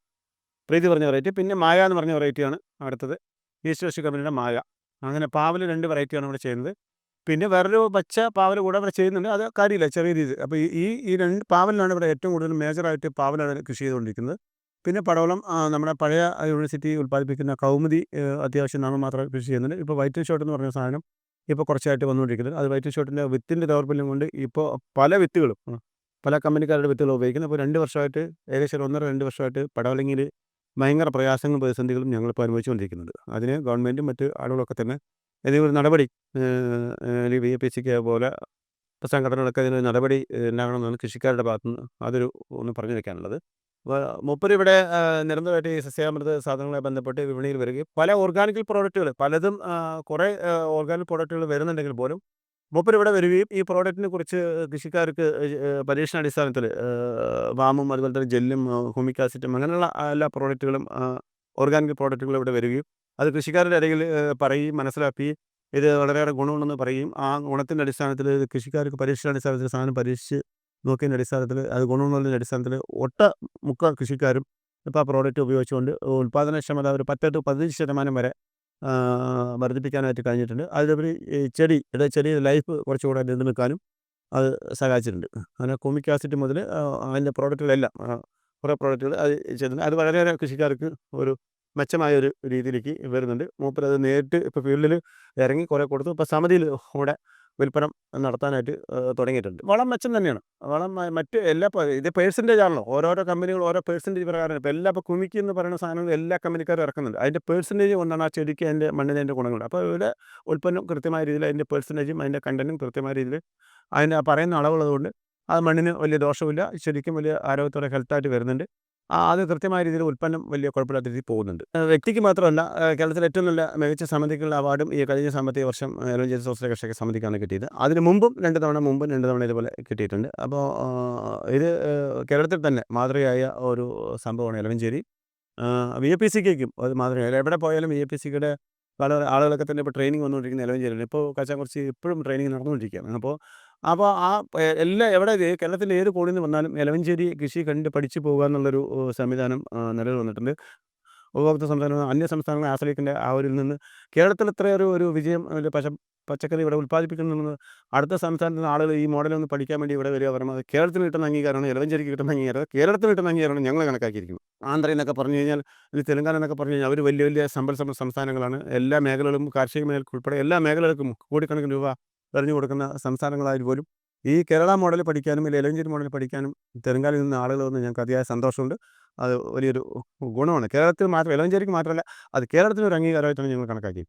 പ്രീതി പറഞ്ഞ വെറൈറ്റി. പിന്നെ മായ എന്ന് പറഞ്ഞ വെറൈറ്റിയാണ് അടുത്തത്. ഈസ്റ്റ് കമ്പനിയുടെ മായ. അങ്ങനെ പാവൽ രണ്ട് വെറൈറ്റിയാണ് ഇവിടെ ചെയ്യുന്നത്. പിന്നെ വേറൊരു പച്ച പാവൽ കൂടെ ഇവിടെ ചെയ്യുന്നുണ്ട്. അത് കാര്യമില്ല ചെറിയ രീതിയിൽ അപ്പോൾ ഈ- ഈ രണ്ട് പാവലിനാണ് ഇവിടെ ഏറ്റവും കൂടുതൽ മേജറായിട്ട് പാവലാണ് കൃഷി ചെയ്തുകൊണ്ടിരിക്കുന്നത്. പിന്നെ പടവലം നമ്മുടെ പഴയ യൂണിവേഴ്സിറ്റി ഉൽപ്പാദിപ്പിക്കുന്ന കൗമുദി അത്യാവശ്യം നാമമാത്രം കൃഷി ചെയ്യുന്നുണ്ട്. ഇപ്പോൾ വൈറ്റ് ഷോട്ട് എന്ന് പറഞ്ഞ സാധനം ഇപ്പോൾ കുറച്ചായിട്ട് വന്നുകൊണ്ടിരിക്കുന്നത്. അത് വൈറ്റ് ഷോട്ടിന്റെ വിത്തിന്റെ ദൗർബല്യം കൊണ്ട് ഇപ്പോൾ പല വിത്തുകളും പല കമ്പനിക്കാരുടെ വിത്തുകൾ ഉപയോഗിക്കുന്നത്. അപ്പോൾ രണ്ട് വർഷമായിട്ട് ഏകദേശം ഒന്നര രണ്ട് വർഷമായിട്ട് പടവലങ്ങിയിൽ ഭയങ്കര പ്രയാസങ്ങളും പ്രതിസന്ധികളും ഞങ്ങളിപ്പോൾ അനുഭവിച്ചുകൊണ്ടിരിക്കുന്നുണ്ട്. അതിന് ഗവൺമെന്റും മറ്റ് ആളുകളൊക്കെ തന്നെ ഏതെങ്കിലും ഒരു നടപടി ബി എ പി സിക്ക് പോലെ സംഘടനകളൊക്കെ ഇതിനൊരു നടപടി ഉണ്ടാകണമെന്നാണ് കൃഷിക്കാരുടെ ഭാഗത്തുനിന്ന് അതൊരു ഒന്ന് പറഞ്ഞു വെക്കാനുള്ളത് മൂപ്പര് ഇവിടെ നിരന്തരമായിട്ട് ഈ സസ്യാമൃത സാധനങ്ങളെ ബന്ധപ്പെട്ട് വിപണിയിൽ വരികയും പല ഓർഗാനിക്കൽ പ്രോഡക്റ്റുകൾ പലതും കുറേ ഓർഗാനിക് പ്രോഡക്റ്റുകൾ വരുന്നുണ്ടെങ്കിൽ പോലും മൂപ്പര് ഇവിടെ വരികയും ഈ പ്രോഡക്റ്റിനെ കുറിച്ച് കൃഷിക്കാർക്ക് പരീക്ഷണാടിസ്ഥാനത്തിൽ വാമും അതുപോലെ തന്നെ ജെല്ലും ഹുമിക് ആസിഡും അങ്ങനെയുള്ള എല്ലാ പ്രോഡക്റ്റുകളും ഓർഗാനിക് പ്രോഡക്റ്റുകളും ഇവിടെ വരികയും അത് കൃഷിക്കാരുടെ ഇടയിൽ പറയുകയും മനസ്സിലാക്കുകയും ഇത് വളരെയേറെ ഗുണമുണ്ടെന്ന് പറയുകയും ആ ഗുണത്തിന്റെ അടിസ്ഥാനത്തിൽ കൃഷിക്കാർക്ക് പരീക്ഷണാടിസ്ഥാനത്തിൽ സാധനം പരീക്ഷിച്ച് നോക്കിയതിന്റെ അടിസ്ഥാനത്തിൽ അത് ഗുണമുള്ളതിന്റെ അടിസ്ഥാനത്തിൽ ഒട്ട മുക്ക കൃഷിക്കാരും ഇപ്പോൾ ആ പ്രോഡക്റ്റ് ഉപയോഗിച്ചുകൊണ്ട് ഉൽപ്പാദനക്ഷമത ഒരു പത്ത് ടു പതിനഞ്ച് ശതമാനം വരെ വർദ്ധിപ്പിക്കാനായിട്ട് കഴിഞ്ഞിട്ടുണ്ട്. അതിലുപരി ഈ ചെടി ഇവിടെ ചെടി ലൈഫ് കുറച്ചുകൂടെ നിലനിൽക്കാനും അത് സഹായിച്ചിട്ടുണ്ട്. അങ്ങനെ കോമിക് ആസിഡ് മുതൽ അതിന്റെ പ്രോഡക്റ്റുകളെല്ലാം കുറേ പ്രോഡക്റ്റുകൾ അത് ചെയ്തിട്ടുണ്ട്. അത് വളരെയേറെ കൃഷിക്കാർക്ക് ഒരു മെച്ചമായ ഒരു രീതിയിലേക്ക് വരുന്നുണ്ട്. മൂപ്പരത് നേരിട്ട് ഇപ്പോൾ ഫീൽഡിൽ ഇറങ്ങി കുറേ കൊടുത്തു. ഇപ്പോൾ സമിതിയിൽ കൂടെ വിൽപ്പന നടത്താനായിട്ട് തുടങ്ങിയിട്ടുണ്ട്. വളം മെച്ചം തന്നെയാണ്. വളം മറ്റ് എല്ലാ ഇത് പേഴ്സന്റേജ് ആണല്ലോ. ഓരോരോ കമ്പനികൾ ഓരോ പേഴ്സന്റേജ് പ്രകാരം ഇപ്പോൾ എല്ലാ ഇപ്പോൾ കുമിക്ക് എന്ന് പറയുന്ന സാധനങ്ങൾ എല്ലാ കമ്പനിക്കാരും ഇറക്കുന്നുണ്ട്. അതിന്റെ പേഴ്സന്റേജ് കൊണ്ടാണ് ആ ചെടിക്ക് അതിന്റെ മണ്ണിന് അതിന്റെ ഗുണങ്ങൾ അപ്പോൾ ഇവിടെ ഉൽപ്പന്നം കൃത്യമായ രീതിയിൽ അതിന്റെ പേഴ്സന്റേജും അതിന്റെ കണ്ടന്റും കൃത്യമായ രീതിയിൽ അതിന്റെ പറയുന്ന അളവുള്ളതുകൊണ്ട് അത് മണ്ണിന് വലിയ ദോഷമില്ല ശരിക്കും വലിയ ആരോഗ്യത്തോടെ ഹെൽത്തായിട്ട് വരുന്നുണ്ട്. അത് കൃത്യമായ രീതിയിൽ ഉൽപ്പന്നം വലിയ കുഴപ്പമില്ലാത്ത രീതിയിൽ പോകുന്നുണ്ട്. വ്യക്തിക്ക് മാത്രമല്ല കേരളത്തിലെ ഏറ്റവും നല്ല മികച്ച സമിതിക്കുള്ള അവാർഡും ഈ കഴിഞ്ഞ സാമ്പത്തിക വർഷം എലവഞ്ചേരി സോസിലെ കർഷക സമിതിക്കാണ് കിട്ടിയത്. അതിന് മുമ്പും രണ്ട് തവണ മുമ്പും രണ്ട് തവണ ഇതുപോലെ കിട്ടിയിട്ടുണ്ട്. അപ്പോൾ ഇത് കേരളത്തിൽ തന്നെ മാതൃകയായ ഒരു സംഭവമാണ് എലവഞ്ചേരി വി എ പി സിക്കും അത് മാതൃകയായ. എവിടെ പോയാലും വി എ പി സിയുടെ പല ആളുകളൊക്കെ തന്നെ ഇപ്പോൾ ട്രെയിനിങ് വന്നുകൊണ്ടിരിക്കുന്ന എലവഞ്ചേരിയിൽ ഇപ്പോൾ കുറച്ച് ഇപ്പോഴും ട്രെയിനിങ് നടന്നുകൊണ്ടിരിക്കുകയാണ് അപ്പോൾ അപ്പോൾ ആ എല്ലാ എവിടെ കേരളത്തിന്റെ ഏത് കോണിൽ നിന്ന് വന്നാലും എലവഞ്ചേരി കൃഷി കണ്ട് പഠിച്ചു പോകുക എന്നുള്ളൊരു സംവിധാനം നിലവിൽ വന്നിട്ടുണ്ട്. ഉപഭോക്തൃ സംസ്ഥാനം അന്യ സംസ്ഥാനങ്ങളെ ആശ്രയിക്കേണ്ട ആ ഒരു നിന്ന് കേരളത്തിൽ ഇത്രയൊരു ഒരു വിജയം ഒരു പശ പച്ചക്കറി ഇവിടെ ഉൽപ്പാദിപ്പിക്കുന്നത് അടുത്ത സംസ്ഥാനത്ത് നിന്ന് ആളുകൾ ഈ മോഡലൊന്ന് പഠിക്കാൻ വേണ്ടി ഇവിടെ വരിക പറയുന്നത് കേരളത്തിന് കിട്ടുന്ന അംഗീകാരമാണ് ഇളവഞ്ചേരിക്ക് കിട്ടുന്ന അംഗീകാരം കേരളത്തിന് കിട്ടുന്ന അംഗീകാരമാണ് ഞങ്ങൾ കണക്കാക്കിയിരിക്കുന്നത്. ആന്ധ്ര എന്നൊക്കെ പറഞ്ഞു കഴിഞ്ഞാൽ തെലങ്കാന എന്നൊക്കെ പറഞ്ഞു കഴിഞ്ഞാൽ അവർ വലിയ വലിയ സമ്പൽ സമ്പ സംസ്ഥാനങ്ങളാണ്. എല്ലാ മേഖലകളും കാർഷിക മേഖല ഉൾപ്പെടെ എല്ലാ മേഖലകൾക്കും കോടിക്കണക്കിന് രൂപ എറിഞ്ഞു കൊടുക്കുന്ന സംസ്ഥാനങ്ങളായാലും പോലും ഈ കേരള മോഡൽ പഠിക്കാനും അല്ലെങ്കിൽ ഇലവഞ്ചേരി മോഡൽ പഠിക്കാനും തെലങ്കാനയിൽ നിന്ന് ആളുകൾ വന്ന് ഞങ്ങൾക്ക് അതിയായ സന്തോഷമുണ്ട്. അത് വലിയൊരു ഗുണമാണ്. കേരളത്തിൽ മാത്രം എലവഞ്ചേരിക്ക് മാത്രമല്ല അത് കേരളത്തിനൊരു അംഗീകാരമായിട്ടാണ് ഞങ്ങൾ കണക്കാക്കി